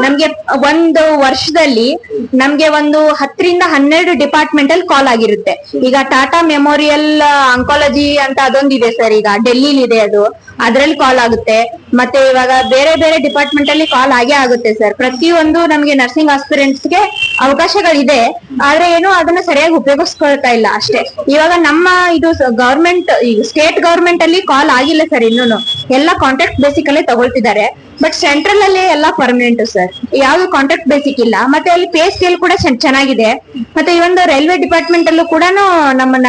ನಮ್ಗೆ ಒಂದು ವರ್ಷದಲ್ಲಿ ನಮ್ಗೆ ಒಂದು ಹತ್ತರಿಂದ ಹನ್ನೆರಡು ಡಿಪಾರ್ಟ್ಮೆಂಟ್ ಅಲ್ಲಿ ಕಾಲ್ ಆಗಿರುತ್ತೆ. ಈಗ ಟಾಟಾ ಮೆಮೋರಿಯಲ್ ಆಂಕಾಲಜಿ ಅಂತ ಅದೊಂದಿದೆ ಸರ್ ಈಗ ಡೆಲ್ಲಿಲಿ ಇದೆ ಅದು. ಅದ್ರಲ್ಲಿ ಕಾಲ್ ಆಗುತ್ತೆ. ಮತ್ತೆ ಇವಾಗ ಬೇರೆ ಬೇರೆ ಡಿಪಾರ್ಟ್ಮೆಂಟ್ ಅಲ್ಲಿ ಕಾಲ್ ಆಗೇ ಆಗುತ್ತೆ ಸರ್ ಪ್ರತಿಯೊಂದು ನಮ್ಗೆ ನರ್ಸಿಂಗ್ ಆಸ್ಪಿರೆಂಟ್ಸ್ಗೆ ಅವಕಾಶಗಳಿದೆ. ಆದ್ರೆ ಏನು ಅದನ್ನ ಸರಿಯಾಗಿ ಉಪಯೋಗಿಸ್ಕೊಳ್ತಾ ಇಲ್ಲ ಅಷ್ಟೇ. ಇವಾಗ ನಮ್ಮ ಇದು ಗವರ್ಮೆಂಟ್ ಸ್ಟೇಟ್ ಗವರ್ಮೆಂಟ್ ಅಲ್ಲಿ ಕಾಲ್ ಆಗಿಲ್ಲ ಸರ್ ಇನ್ನೂನು. ಎಲ್ಲ ಕಾಂಟ್ಯಾಕ್ಟ್ ಬೇಸಿಕ್ ಅಲ್ಲೇ ತಗೊಳ್ತಿದ್ದಾರೆ. ಬಟ್ ಸೆಂಟ್ರಲ್ ಅಲ್ಲಿ ಎಲ್ಲ ಪರ್ಮನೆಂಟ್ ಸರ್ ಯಾವ್ದು ಕಾಂಟ್ರಾಕ್ಟ್ ಬೇಸಿಕ್ ಇಲ್ಲ. ಮತ್ತೆ ಅಲ್ಲಿ ಪೇ ಸ್ಕೇಲ್ ಕೂಡ ಚೆನ್ನ- ಚೆನ್ನಾಗಿದೆ. ಮತ್ತೆ ಈ ಒಂದು ರೈಲ್ವೆ ಡಿಪಾರ್ಟ್ಮೆಂಟ್ ಅಲ್ಲೂ ಕೂಡ ನಮ್ಮನ್ನ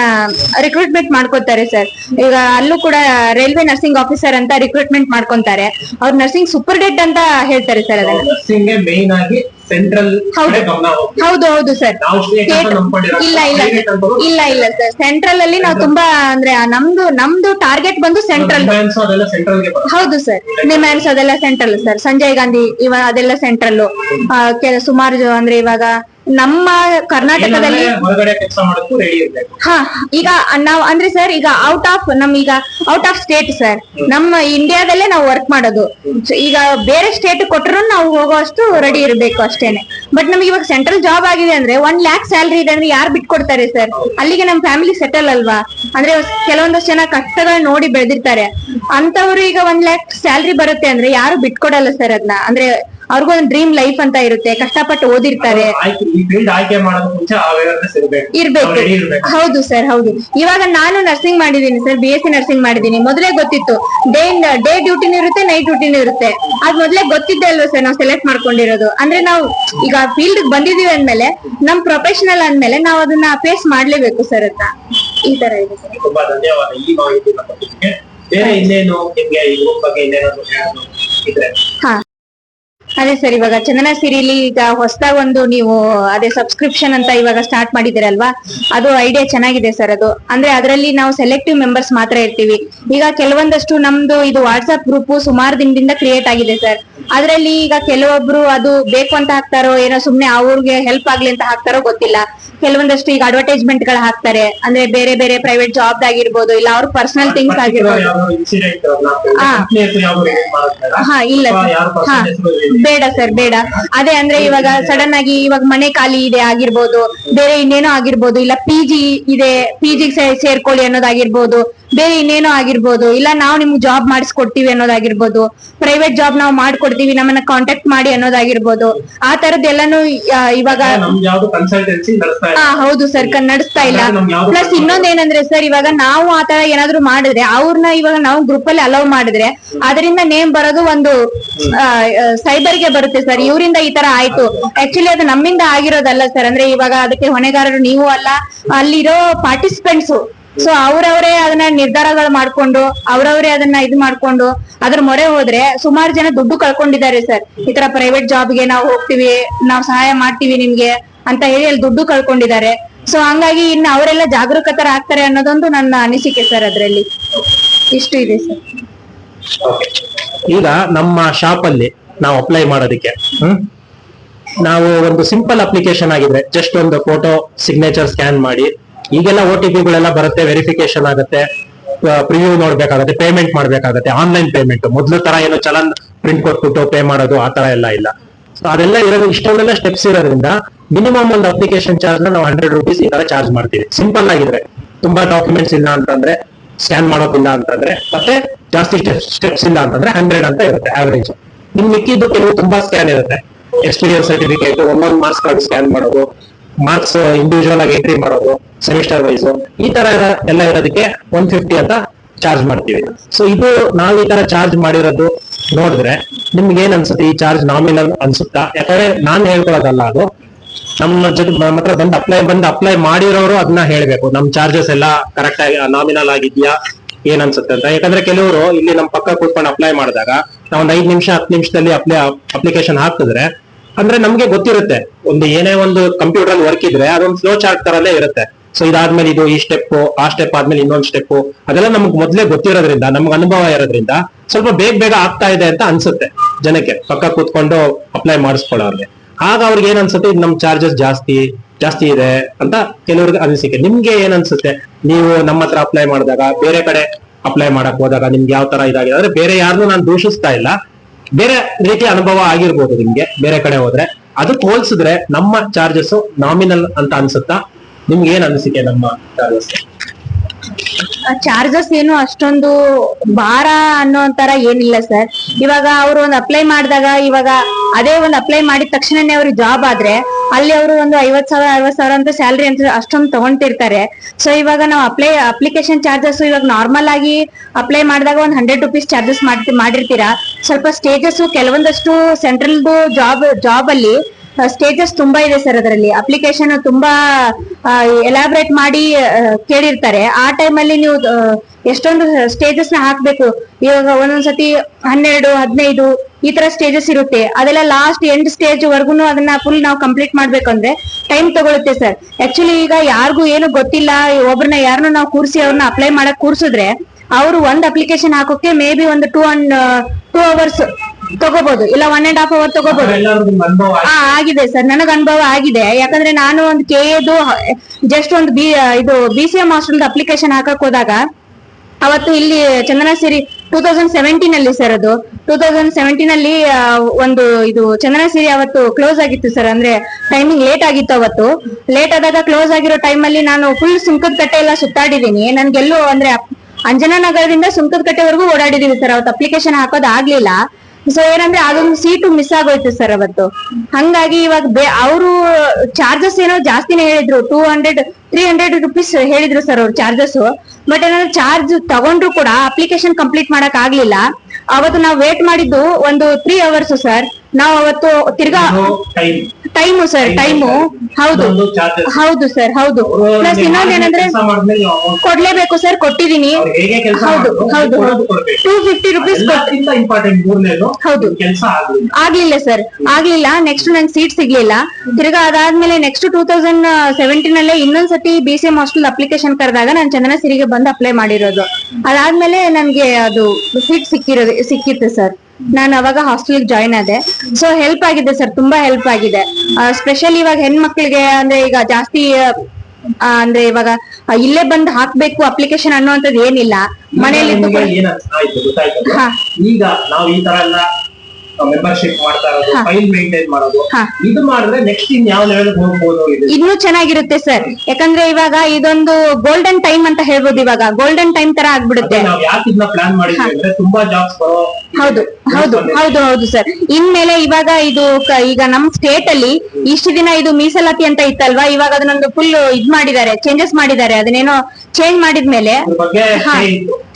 ರಿಕ್ರೂಟ್ಮೆಂಟ್ ಮಾಡ್ಕೋತಾರೆ ಸರ್ ಈಗ ಅಲ್ಲೂ ಕೂಡ ರೈಲ್ವೆ ನರ್ಸಿಂಗ್ ಆಫೀಸರ್ ಅಂತ ರಿಕ್ರೂಟ್ಮೆಂಟ್ ಮಾಡ್ಕೊಂತಾರೆ. ಅವ್ರ ನರ್ಸಿಂಗ್ ಸೂಪರ್ ಡೆಡ್ ಅಂತ ಹೇಳ್ತಾರೆ ಸರ್ ಅದನ್ನ. ಸೆಂಟ್ರಲ್ ಹೌದು. ಹೌದು ಸರ್ ಇಲ್ಲ ಇಲ್ಲ. ಇಲ್ಲ ಇಲ್ಲ ಸರ್ ಸೆಂಟ್ರಲ್ ಅಲ್ಲಿ ನಾವು ತುಂಬಾ ಅಂದ್ರೆ ನಮ್ದು ನಮ್ದು ಟಾರ್ಗೆಟ್ ಬಂದು ಸೆಂಟ್ರಲ್ ಹೌದು ಸರ್ ನಿಮ್ಯಾನ್ಸ್ ಅದೆಲ್ಲ ಸೆಂಟ್ರಲ್ ಸರ್ ಸಂಜಯ್ ಗಾಂಧಿ ಇವ ಅದೆಲ್ಲ ಸೆಂಟ್ರಲ್ ಕೆಲ ಸುಮಾರು ಅಂದ್ರೆ ಇವಾಗ ನಮ್ಮ ಕರ್ನಾಟಕದಲ್ಲಿ ಹಾ ಈಗ ನಾವು ಅಂದ್ರೆ ಸರ್ ಈಗ ಔಟ್ ಆಫ್ ನಮ್ ಈಗ ಔಟ್ ಆಫ್ ಸ್ಟೇಟ್ ಸರ್ ನಮ್ಮ ಇಂಡಿಯಾದಲ್ಲೇ ನಾವು ವರ್ಕ್ ಮಾಡೋದು. ಈಗ ಬೇರೆ ಸ್ಟೇಟ್ ಕೊಟ್ಟರು ನಾವು ಹೋಗೋಷ್ಟು ರೆಡಿ ಇರಬೇಕು ಅಷ್ಟೇನೆ. ಬಟ್ ನಮ್ಗೆ ಇವಾಗ ಸೆಂಟ್ರಲ್ ಜಾಬ್ ಆಗಿದೆ ಅಂದ್ರೆ ಒನ್ ಲ್ಯಾಕ್ ಸ್ಯಾಲ್ರಿ ಇದೆ ಅಂದ್ರೆ ಯಾರು ಬಿಟ್ಕೊಡ್ತಾರೆ ಸರ್ ಅಲ್ಲಿಗೆ ನಮ್ ಫ್ಯಾಮಿಲಿ ಸೆಟಲ್ ಅಲ್ವಾ? ಅಂದ್ರೆ ಕೆಲವೊಂದಷ್ಟು ಜನ ಕಷ್ಟಗಳು ನೋಡಿ ಬೆಳೆದಿರ್ತಾರೆ. ಅಂತವ್ರು ಈಗ ಒನ್ ಲ್ಯಾಕ್ ಸ್ಯಾಲ್ರಿ ಬರುತ್ತೆ ಅಂದ್ರೆ ಯಾರು ಬಿಟ್ಕೊಡಲ್ಲ ಸರ್ ಅದನ್ನ ಅಂದ್ರೆ ಅವ್ರಿಗೂ ಒಂದು ಡ್ರೀಮ್ ಲೈಫ್ ಅಂತ ಇರುತ್ತೆ ಕಷ್ಟಪಟ್ಟು ಓದಿರ್ತಾರೆ. ಆಯ್ತು ಈ ಫೀಲ್ಡ್ ಆಯ್ಕೆ ಮಾಡೋದು ಮುಂಚೆ ಆ ಅವೇರ್ನೆಸ್ ಇರ್ಬೇಕು. ಇರ್ಬೇಕು. ಹೌದು ಸರ್ ಹೌದು. ಇವಾಗ ನಾನು ನರ್ಸಿಂಗ್ ಮಾಡಿದೀನಿ sir B S C nursing ಮಾಡಿದೀನಿ. ಮೊದಲೇ ಗೊತ್ತಿತ್ತು ಡೇ ಡೇ ಡ್ಯೂಟಿನೂ ಇರುತ್ತೆ ನೈಟ್ ಡ್ಯೂಟಿನೂ ಇರುತ್ತೆ. ಅದ್ ಮೊದಲೇ ಗೊತ್ತಿದ್ದೆ ಅಲ್ವಾ ಸರ್ ನಾವು ಸೆಲೆಕ್ಟ್ ಮಾಡ್ಕೊಂಡಿರೋದು. ಅಂದ್ರೆ ನಾವು ಈಗ ಫೀಲ್ಡ್ ಬಂದಿದೀವಿ ಅಂದ್ಮೇಲೆ ನಮ್ ಪ್ರೊಫೆಷನಲ್ ಅಂದ್ಮೇಲೆ ನಾವು ಅದನ್ನ ಫೇಸ್ ಮಾಡ್ಲೇಬೇಕು ಸರ್ ಅಂತ. ಈ ತರ ಇದೆ ಸರ್ ತುಂಬಾ ಧನ್ಯವಾದ ಈ ಮಾಹಿತಿನ ಕೊಟ್ಟಿದ್ದಕ್ಕೆ ಬೇರೆ ಇನ್ನೇನು ನಿಮ್ಗೆ ಈ ಬಗ್ಗೆ ಇನ್ನೇನಾದ್ರು ಹೇಳೋದು ಇದ್ರೆ? ಹಾ. ಅದೇ ಸರ್ ಇವಾಗ ಚಂದನ ಸಿರಿಲಿ ಈಗ ಹೊಸದಾಗಿ ಒಂದು ನೀವು ಅದೇ ಸಬ್ಸ್ಕ್ರಿಪ್ಷನ್ ಅಂತ ಇವಾಗ ಸ್ಟಾರ್ಟ್ ಮಾಡಿದಿರಲ್ವಾ? ಅದು ಐಡಿಯಾ ಚೆನ್ನಾಗಿದೆ ಸರ್ ಅದು. ಅಂದ್ರೆ ಅದರಲ್ಲಿ ನಾವು ಸೆಲೆಕ್ಟಿವ್ ಮೆಂಬರ್ಸ್ ಮಾತ್ರ ಇರ್ತೀವಿ. ಈಗ ಕೆಲವೊಂದಷ್ಟು ನಮ್ದು ಇದು ವಾಟ್ಸ್ಆಪ್ ಗ್ರೂಪ್ ಸುಮಾರು ದಿನದಿಂದ ಕ್ರಿಯೇಟ್ ಆಗಿದೆ ಸರ್ ಅದರಲ್ಲಿ ಈಗ ಕೆಲವೊಬ್ರು ಅದು ಬೇಕು ಅಂತ ಹಾಕ್ತಾರೋ, ಏನೋ ಸುಮ್ನೆ ಅವ್ರಿಗೆ ಹೆಲ್ಪ್ ಆಗ್ಲಿ ಅಂತ ಹಾಕ್ತಾರೋ ಗೊತ್ತಿಲ್ಲ. ಕೆಲವೊಂದಷ್ಟು ಈಗ ಅಡ್ವರ್ಟೈಸ್ಮೆಂಟ್ಗಳು ಹಾಕ್ತಾರೆ. ಅಂದ್ರೆ ಬೇರೆ ಬೇರೆ ಪ್ರೈವೇಟ್ ಜಾಬ್ ಆಗಿರ್ಬೋದು ಇಲ್ಲ ಅವ್ರ ಪರ್ಸನಲ್ ಥಿಂಗ್ಸ್ ಆಗಿರ್ಬೋದು. ಹಾ. ಇಲ್ಲ ಸರ್ ಹಾ. ಬೇಡ ಸರ್ ಬೇಡ. ಅದೇ ಅಂದ್ರೆ ಇವಾಗ ಸಡನ್ ಆಗಿ ಇವಾಗ ಮನೆ ಖಾಲಿ ಇದೆ ಆಗಿರ್ಬೋದು ಬೇರೆ ಇನ್ನೇನೋ ಆಗಿರ್ಬೋದು ಇಲ್ಲ ಪಿ ಜಿ ಇದೆ ಪಿ ಜಿ ಸೇರ್ಕೊಳ್ಳಿ ಅನ್ನೋದಾಗಿರ್ಬೋದು ಬೇರೆ ಇನ್ನೇನೋ ಆಗಿರ್ಬೋದು ಇಲ್ಲ ನಾವು ನಿಮ್ಗೆ ಜಾಬ್ ಮಾಡಿಸ್ಕೊಡ್ತೀವಿ ಅನ್ನೋದಾಗಿರ್ಬೋದು ಪ್ರೈವೇಟ್ ಜಾಬ್ ನಾವು ಮಾಡ್ಕೊಡ್ತೀವಿ ನಮ್ಮನ್ನ ಕಾಂಟ್ಯಾಕ್ಟ್ ಮಾಡಿ ಅನ್ನೋದಾಗಿರ್ಬೋದು ಆ ತರದ್ದೆಲ್ಲಾನು ಇವಾಗ ಹಾ ಹೌದು ಸರ್ ನಡೆಸ್ತಾ ಇಲ್ಲ. ಪ್ಲಸ್ ಇನ್ನೊಂದ್ ಏನಂದ್ರೆ ಸರ್ ಇವಾಗ ನಾವು ಆ ತರ ಏನಾದ್ರು ಮಾಡಿದ್ರೆ ಅವ್ರನ್ನ ಇವಾಗ ನಾವು ಗ್ರೂಪ್ ಅಲ್ಲಿ ಅಲೌ ಮಾಡಿದ್ರೆ ಅದರಿಂದ ನೇಮ್ ಬರೋದು ಒಂದು ಸೈಬರ್ಗೆ ಬರುತ್ತೆ ಸರ್ ಇವರಿಂದ ಈ ತರ ಆಯ್ತು. ಆಕ್ಚುಲಿ ಅದು ನಮ್ಮಿಂದ ಆಗಿರೋದಲ್ಲ ಸರ್ ಅಂದ್ರೆ ಇವಾಗ ಅದಕ್ಕೆ ಹೊಣೆಗಾರರು ನೀವು ಅಲ್ಲ ಅಲ್ಲಿರೋ ಪಾರ್ಟಿಸಿಪೆಂಟ್ಸ್ ಸೊ ಅವ್ರವ್ರೇ ಅದನ್ನ ನಿರ್ಧಾರಗಳು ಮಾಡ್ಕೊಂಡು, ಅವ್ರವ್ರೆ ಅದನ್ನ ಇದು ಮಾಡ್ಕೊಂಡು ಅದ್ರ ಮೊರೆ ಹೋದ್ರೆ ಸುಮಾರು ಜನ ದುಡ್ಡು ಕಳ್ಕೊಂಡಿದ್ದಾರೆ ಸರ್. ಈ ತರ ಪ್ರೈವೇಟ್ ಜಾಬ್ಗೆ ನಾವು ಹೋಗ್ತೀವಿ, ನಾವು ಸಹಾಯ ಮಾಡ್ತೀವಿ ನಿಮ್ಗೆ ಅಂತ ಹೇಳಿ ಅಲ್ಲಿ ದುಡ್ಡು ಕಳ್ಕೊಂಡಿದ್ದಾರೆ. ಸೊ ಹಂಗಾಗಿ ಇನ್ನು ಅವರೆಲ್ಲ ಜಾಗರೂಕತರ ಆಗ್ತಾರೆ ಅನ್ನೋದೊಂದು ನನ್ನ ಅನಿಸಿಕೆ ಸರ್ ಅದ್ರಲ್ಲಿ. ಇಷ್ಟು ಇದೆ ಸರ್. ಈಗ ನಮ್ಮ ಶಾಪ್ ಅಲ್ಲಿ ನಾವು ಅಪ್ಲೈ ಮಾಡೋದಕ್ಕೆ ನಾವು ಒಂದು ಸಿಂಪಲ್ ಅಪ್ಲಿಕೇಶನ್ ಆಗಿದ್ರೆ ಜಸ್ಟ್ ಒಂದು ಫೋಟೋ ಸಿಗ್ನೇಚರ್ ಸ್ಕ್ಯಾನ್ ಮಾಡಿ ಈಗೆಲ್ಲ ಓ ಟಿ ಪಿಗಳೆಲ್ಲ ಬರುತ್ತೆ ವೆರಿಫಿಕೇಶನ್ ಆಗುತ್ತೆ ಪ್ರಿವ್ಯೂ ನೋಡ್ಬೇಕಾಗತ್ತೆ ಪೇಮೆಂಟ್ ಮಾಡ್ಬೇಕಾಗತ್ತೆ ಆನ್ಲೈನ್ ಪೇಮೆಂಟ್ ಮೊದ್ಲು ತರ ಏನು ಚಲನ್ ಪ್ರಿಂಟ್ ಕೊಟ್ಬಿಟ್ಟು ಪೇ ಮಾಡೋದು ಆ ತರ ಎಲ್ಲ ಇಲ್ಲ. ಸೊ ಅದೆಲ್ಲ ಇರೋದು ಇಷ್ಟೊಂದೆಲ್ಲ ಸ್ಟೆಪ್ಸ್ ಇರೋದ್ರಿಂದ ಮಿನಿಮಮ್ ಒಂದು ಅಪ್ಲಿಕೇಶನ್ ಚಾರ್ಜ್ ನಾವು ಹಂಡ್ರೆಡ್ ರುಪೀಸ್ ಈ ತರ ಚಾರ್ಜ್ ಮಾಡ್ತೀವಿ. ಸಿಂಪಲ್ ಆಗಿದ್ರೆ. ತುಂಬಾ ಡಾಕ್ಯುಮೆಂಟ್ಸ್ ಇಲ್ಲ ಅಂತಂದ್ರೆ ಸ್ಕ್ಯಾನ್ ಮಾಡೋದಿಲ್ಲ ಅಂತಂದ್ರೆ, ಮತ್ತೆ ಜಾಸ್ತಿ ಸ್ಟೆಪ್ಸ್ ಇಲ್ಲ ಅಂತಂದ್ರೆ ಹಂಡ್ರೆಡ್ ಅಂತ ಇರುತ್ತೆ ಆವರೇಜ್ ನಿಮ್ ಮಿಕ್ಕಿದ್ದು ಕೆಲವು ತುಂಬಾ ಸ್ಕ್ಯಾನ್ ಇರುತ್ತೆ. ಎಕ್ಸ್ಪೀರಿಯನ್ಸ್ ಸರ್ಟಿಫಿಕೇಟ್ ಒಂದೊಂದು ಮಾರ್ಕ್ಸ್ ಕಾರ್ಡ್ ಸ್ಕ್ಯಾನ್ ಮಾಡೋದು ಮಾರ್ಕ್ಸ್ ಇಂಡಿವಿಜುವಲ್ ಆಗಿ ಎಂಟ್ರಿ ಮಾಡೋದು ಸೆಮಿಸ್ಟರ್ ವೈಸ್ ಈ ತರ ಎಲ್ಲ ಇರೋದಕ್ಕೆ ಒನ್ ಫಿಫ್ಟಿ ಅಂತ ಚಾರ್ಜ್ ಮಾಡ್ತೀವಿ. ಸೊ ಇದು ನಾವು ಈ ತರ ಚಾರ್ಜ್ ಮಾಡಿರೋದು ನೋಡಿದ್ರೆ ನಿಮ್ಗೆ ಏನ್ ಅನ್ಸುತ್ತೆ? ಈ ಚಾರ್ಜ್ ನಾಮಿನಲ್ ಅನ್ಸುತ್ತಾ? ಯಾಕಂದ್ರೆ ನಾನ್ ಹೇಳ್ಕೊಳ್ಳೋದಲ್ಲ ಅದು. ನಮ್ಮ ಜೊತೆ, ನಮ್ಮ ಹತ್ರ ಬಂದು ಅಪ್ಲೈ ಬಂದು ಅಪ್ಲೈ ಮಾಡಿರೋರು ಅದನ್ನ ಹೇಳ್ಬೇಕು. ನಮ್ ಚಾರ್ಜಸ್ ಎಲ್ಲ ಕರೆಕ್ಟ್ ಆಗಿ ನಾಮಿನಲ್ ಆಗಿದ್ಯಾ? ಏನ್ ಅನ್ಸುತ್ತೆ ಅಂತ. ಯಾಕಂದ್ರೆ ಕೆಲವರು ಇಲ್ಲಿ ನಮ್ಮ ಪಕ್ಕ ಕೂತ್ಕೊಂಡು ಅಪ್ಲೈ ಮಾಡಿದಾಗ ನಾವು ಒಂದ್ ಐದ್ ನಿಮಿಷ, ಹತ್ತು ನಿಮಿಷದಲ್ಲಿ ಅಪ್ಲೈ ಅಪ್ಲಿಕೇಶನ್ ಹಾಕಿದ್ರೆ ಅಂದ್ರೆ ನಮ್ಗೆ ಗೊತ್ತಿರುತ್ತೆ. ಒಂದು ಏನೇ ಒಂದು ಕಂಪ್ಯೂಟರ್ ಅಲ್ಲಿ ವರ್ಕ್ ಇದ್ರೆ ಅದೊಂದು ಫ್ಲೋ ಚಾರ್ಟ್ ತರಲ್ಲೇ ಇರುತ್ತೆ. ಸೊ ಇದಾದ್ಮೇಲೆ ಇದು ಈ ಸ್ಟೆಪ್ ಆ ಸ್ಟೆಪ್ ಆದ್ಮೇಲೆ ಇನ್ನೊಂದು ಸ್ಟೆಪ್ ಅದೆಲ್ಲ ನಮ್ಗೆ ಮೊದ್ಲೇ ಗೊತ್ತಿರೋದ್ರಿಂದ, ನಮ್ಗೆ ಅನುಭವ ಇರೋದ್ರಿಂದ ಸ್ವಲ್ಪ ಬೇಗ ಬೇಗ ಆಗ್ತಾ ಇದೆ ಅಂತ ಅನ್ಸುತ್ತೆ ಜನಕ್ಕೆ. ಪಕ್ಕ ಕೂತ್ಕೊಂಡು ಅಪ್ಲೈ ಮಾಡಿಸ್ಕೊಳ್ಳೋರ್ಗೆ. ಆಗ ಅವ್ರಿಗೆ ಏನ್ ಅನ್ಸುತ್ತೆ? ಇದು ನಮ್ ಚಾರ್ಜಸ್ ಜಾಸ್ತಿ ಜಾಸ್ತಿ ಇದೆ ಅಂತ ಕೆಲವ್ರಿಗೆ ಅನಿಸಿಕೆ. ನಿಮ್ಗೆ ಏನ್ ಅನ್ಸುತ್ತೆ? ನೀವು ನಮ್ಮ ಹತ್ರ ಅಪ್ಲೈ ಮಾಡಿದಾಗ, ಬೇರೆ ಕಡೆ ಅಪ್ಲೈ ಮಾಡಕ್ ಹೋದಾಗ ನಿಮ್ಗೆ ಯಾವ ತರ ಇದಾಗಿದೆ? ಅಂದ್ರೆ ಬೇರೆ ಯಾರನ್ನೂ ನಾನು ದೂಷಿಸ್ತಾ ಇಲ್ಲ. ಬೇರೆ ರೀತಿಯ ಅನುಭವ ಆಗಿರ್ಬೋದು ನಿಮ್ಗೆ, ಬೇರೆ ಕಡೆ ಹೋದ್ರೆ. ಅದಕ್ಕೆ ಹೋಲಿಸಿದ್ರೆ ನಮ್ಮ ಚಾರ್ಜಸ್ ನಾಮಿನಲ್ ಅಂತ ಅನ್ಸುತ್ತಾ? ನಿಮ್ಗೆ ಏನ್ ಅನಿಸಿಕೆ ನಮ್ಮ ಚಾರ್ಜಸ್ ಚಾರ್ಜಸ್ ಏನು ಅಷ್ಟೊಂದು ಭಾರ ಅನ್ನೋ ತರ ಏನಿಲ್ಲ ಸರ್ ಇವಾಗ ಅವರು ಒಂದು ಅಪ್ಲೈ ಮಾಡಿದಾಗ ಇವಾಗ ಅದೇ ಒಂದು ಅಪ್ಲೈ ಮಾಡಿದ ತಕ್ಷಣನೇ ಅವ್ರಿಗೆ ಜಾಬ್ ಆದ್ರೆ ಅಲ್ಲಿ ಅವರು ಒಂದು ಐವತ್ ಸಾವಿರ ಅರವತ್ ಸಾವಿರ ಅಂತ ಸ್ಯಾಲ್ರಿ ಅಂತ ಅಷ್ಟೊಂದು ತಗೊಂತಿರ್ತಾರೆ ಸೊ ಇವಾಗ ನಾವು ಅಪ್ಲೈ ಅಪ್ಲಿಕೇಶನ್ ಚಾರ್ಜಸ್ ಇವಾಗ ನಾರ್ಮಲ್ ಆಗಿ ಅಪ್ಲೈ ಮಾಡಿದಾಗ ಒಂದು ಹಂಡ್ರೆಡ್ ರುಪೀಸ್ ಚಾರ್ಜಸ್ ಮಾಡಿರ್ತೀರಾ. ಸ್ವಲ್ಪ ಸ್ಟೇಜಸ್ ಕೆಲವೊಂದಷ್ಟು ಸೆಂಟ್ರಲ್ದು ಜಾಬ್ ಜಾಬ್ ಅಲ್ಲಿ ಸ್ಟೇಜಸ್ ತುಂಬಾ ಇದೆ ಸರ್ ಅದರಲ್ಲಿ. ಅಪ್ಲಿಕೇಶನ್ ತುಂಬಾ ಎಲಾಬ್ರೇಟ್ ಮಾಡಿ ಕೇಳಿರ್ತಾರೆ. ಆ ಟೈಮಲ್ಲಿ ನೀವು ಎಷ್ಟೊಂದು ಸ್ಟೇಜಸ್ನ ಹಾಕ್ಬೇಕು. ಇವಾಗ ಒಂದೊಂದ್ಸತಿ ಹನ್ನೆರಡು, ಹದಿನೈದು ಈ ತರ ಸ್ಟೇಜಸ್ ಇರುತ್ತೆ. ಅದೆಲ್ಲ ಲಾಸ್ಟ್ ಎಂಡ್ ಸ್ಟೇಜ್ ವರ್ಗುನು ಅದನ್ನ ಫುಲ್ ನಾವು ಕಂಪ್ಲೀಟ್ ಮಾಡ್ಬೇಕಂದ್ರೆ ಟೈಮ್ ತಗೊಳುತ್ತೆ ಸರ್ ಆಕ್ಚುಲಿ ಈಗ ಯಾರಿಗೂ ಏನು ಗೊತ್ತಿಲ್ಲ, ಒಬ್ರನ್ನ ಯಾರನ್ನ ನಾವು ಕೂರಿಸಿ ಅವ್ರನ್ನ ಅಪ್ಲೈ ಮಾಡಕ್ ಕೂರ್ಸಿದ್ರೆ, ಅವರು ಒಂದ್ ಅಪ್ಲಿಕೇಶನ್ ಹಾಕೋಕೆ ಮೇ ಬಿ ಒಂದು ಟೂ ಅಂಡ್ ಟೂ ಅವರ್ಸ್ ತಗೋಬಹುದು ಇಲ್ಲ ಒನ್ ಅಂಡ್ ಹಾಫ್ ಅವರ್ ತಗೋಬಹುದು. ಹಾ ಆಗಿದೆ ಸರ್. ನನಗ್ ಅನುಭವ ಆಗಿದೆ. ಯಾಕಂದ್ರೆ ನಾನು ಒಂದು ಕೆ ಎದು ಜಸ್ಟ್ ಒಂದು ಬಿ ಇದು B C M hostel application ಹಾಕಕ್ ಹೋದಾಗ ಅವತ್ತು ಇಲ್ಲಿ ಚಂದನಸಿರಿ ಟೂ ತೌಸಂಡ್ ಸೆವೆಂಟೀನ್ ಅಲ್ಲಿ ಸರ್ ಅದು. ಟೂ ತೌಸಂಡ್ ಸೆವೆಂಟೀನ್ ಅಲ್ಲಿ ಒಂದು ಇದು ಚಂದನಸಿರಿ ಅವತ್ತು ಕ್ಲೋಸ್ ಆಗಿತ್ತು ಸರ್ ಅಂದ್ರೆ ಟೈಮಿಂಗ್ ಲೇಟ್ ಆಗಿತ್ತು ಅವತ್ತು. ಲೇಟ್ ಆದಾಗ ಕ್ಲೋಸ್ ಆಗಿರೋ ಟೈಮ್ ಅಲ್ಲಿ ನಾನು ಫುಲ್ ಸುಂಕದ ಕಟ್ಟೆ ಎಲ್ಲ ಸುತ್ತಾಡಿದೀನಿ ನನ್ಗೆಲ್ಲೂ ಅಂದ್ರೆ ಅಂಜನಾ ನಗರದಿಂದ ಸುಂಕದ ಕಟ್ಟೆವರೆಗೂ ಓಡಾಡಿದೀವಿ ಸರ್ ಅವತ್ತು ಅಪ್ಲಿಕೇಶನ್ ಹಾಕೋದು ಆಗ್ಲಿಲ್ಲ. ಸೊ ಏನಂದ್ರೆ ಅದೊಂದು ಸೀಟು ಮಿಸ್ ಆಗೋಯ್ತು ಸರ್ ಅವತ್ತು. ಹಂಗಾಗಿ ಇವಾಗ ಅವರು ಚಾರ್ಜಸ್ ಏನೋ ಜಾಸ್ತಿನೇ ಹೇಳಿದ್ರು. Two hundred three hundred rupees ಹೇಳಿದ್ರು ಸರ್ ಅವ್ರು ಚಾರ್ಜಸ್ ಬಟ್ ಏನಂದ್ರೆ ಚಾರ್ಜ್ ತಗೊಂಡ್ರು ಕೂಡ ಅಪ್ಲಿಕೇಶನ್ ಕಂಪ್ಲೀಟ್ ಮಾಡಕ್ ಆಗ್ಲಿಲ್ಲ. ಅವತ್ತು ನಾವು ವೇಟ್ ಮಾಡಿದ್ದು ಒಂದು ತ್ರೀ ಅವರ್ಸ್ ಸರ್ ನಾವು ಅವತ್ತು ತಿರ್ಗಾ. ಟೈಮು ಸರ್ ಟೈಮು ಹೌದು. ಹೌದು ಸರ್ ಹೌದು. ಪ್ಲಸ್ ಏನಂದ್ರೆ ಇನ್ನೊಂದೇನಂದ್ರೆ ಕೊಡ್ಲೇಬೇಕು ಸರ್ ಕೊಟ್ಟಿದೀನಿ. ಕೆಲಸ ಹೌದು ಹೌದು ಟೂ ಫಿಫ್ಟಿ ರುಪೀಸ್ ಹೌದು. ಆಗ್ಲಿಲ್ಲ. ಸರ್ ಆಗ್ಲಿಲ್ಲ. ನೆಕ್ಸ್ಟ್ ನಂಗೆ ಸೀಟ್ ಸಿಗ್ಲಿಲ್ಲ. ತಿರ್ಗಾ ಅದಾದ್ಮೇಲೆ ನೆಕ್ಸ್ಟ್ ಟೂ ತೌಸಂಡ್ ಸೆವೆಂಟೀನ್ ಅಲ್ಲೇ ಇನ್ನೊಂದ್ಸತಿ B C M hostel application ಕರೆದಾಗ ನಾನು ಚಂದನ ಸಿರಿಗೆ ಬಂದು ಅಪ್ಲೈ ಮಾಡಿರೋದು. ಅದಾದ್ಮೇಲೆ ನನ್ಗೆ ಅದು ಸೀಟ್ ಸಿಕ್ಕಿರೋದು ಸಿಕ್ಕಿತ್ತು ಸರ್ ನಾನು ಅವಾಗ ಹಾಸ್ಟೆಲ್ ಜಾಯ್ನ್ ಆದೆ. ಸೊ ಹೆಲ್ಪ್ ಆಗಿದೆ ಸರ್ ತುಂಬಾ ಹೆಲ್ಪ್ ಆಗಿದೆ. ಸ್ಪೆಷಲ್ ಇವಾಗ ಹೆಣ್ಮಕ್ಳಿಗೆ ಅಂದ್ರೆ ಈಗ ಜಾಸ್ತಿ ಅಂದ್ರೆ ಇವಾಗ ಇಲ್ಲೇ ಬಂದು ಹಾಕ್ಬೇಕು ಅಪ್ಲಿಕೇಶನ್ ಅನ್ನುವಂಥದ್ದು ಏನಿಲ್ಲ. ಮನೆಯಲ್ಲಿ. ಈಗ ನಾವು ಈ ತರ ಎಲ್ಲ ಮೆಂಬರ್ಶಿಪ್ ಮಾಡ್ತಾ ಇರೋದು ಫೈಲ್ ಮೇಂಟೈನ್ ಮಾಡೋದು. ಇದು ಮಾಡಿದ್ರೆ ನೆಕ್ಸ್ಟ್ ಇನ್ ಯಾವ ಲೆವೆಲ್ ಹೋಗ್ಬೋದು ಇದು? ಇನ್ನೂ ಚೆನ್ನಾಗಿರುತ್ತೆ ಸರ್ ಯಾಕಂದ್ರೆ ಇವಾಗ ಇದೊಂದು ಗೋಲ್ಡನ್ ಟೈಮ್ ಅಂತ ಹೇಳ್ಬೋದು ಇವಾಗ. ಗೋಲ್ಡನ್ ಟೈಮ್ ತರ ಆಗ್ಬಿಡುತ್ತೆ. ನಾವು ಯಾಕೆ ಇದನ್ನ ಪ್ಲಾನ್ ಮಾಡಿದ್ವಿ ಅಂದ್ರೆ ತುಂಬಾ ಜಾಬ್ಸ್ ಬರೋ ಹೌದು. ಹೌದು. ಹೌದು ಹೌದು ಸರ್ ಇನ್ಮೇಲೆ ಇವಾಗ ಇದು ಈಗ ನಮ್ ಸ್ಟೇಟ್ ಅಲ್ಲಿ ಇಷ್ಟು ದಿನ ಇದು ಮೀಸಲಾತಿ ಅಂತ ಇತ್ತಲ್ವಾ? ಇವಾಗ ಅದನ್ನೊಂದು ಫುಲ್ ಇದ್ ಮಾಡಿದ್ದಾರೆ ಚೇಂಜಸ್ ಮಾಡಿದ್ದಾರೆ. ಅದನ್ನೇನೋ ಚೇಂಜ್ ಮಾಡಿದ್ಮೇಲೆ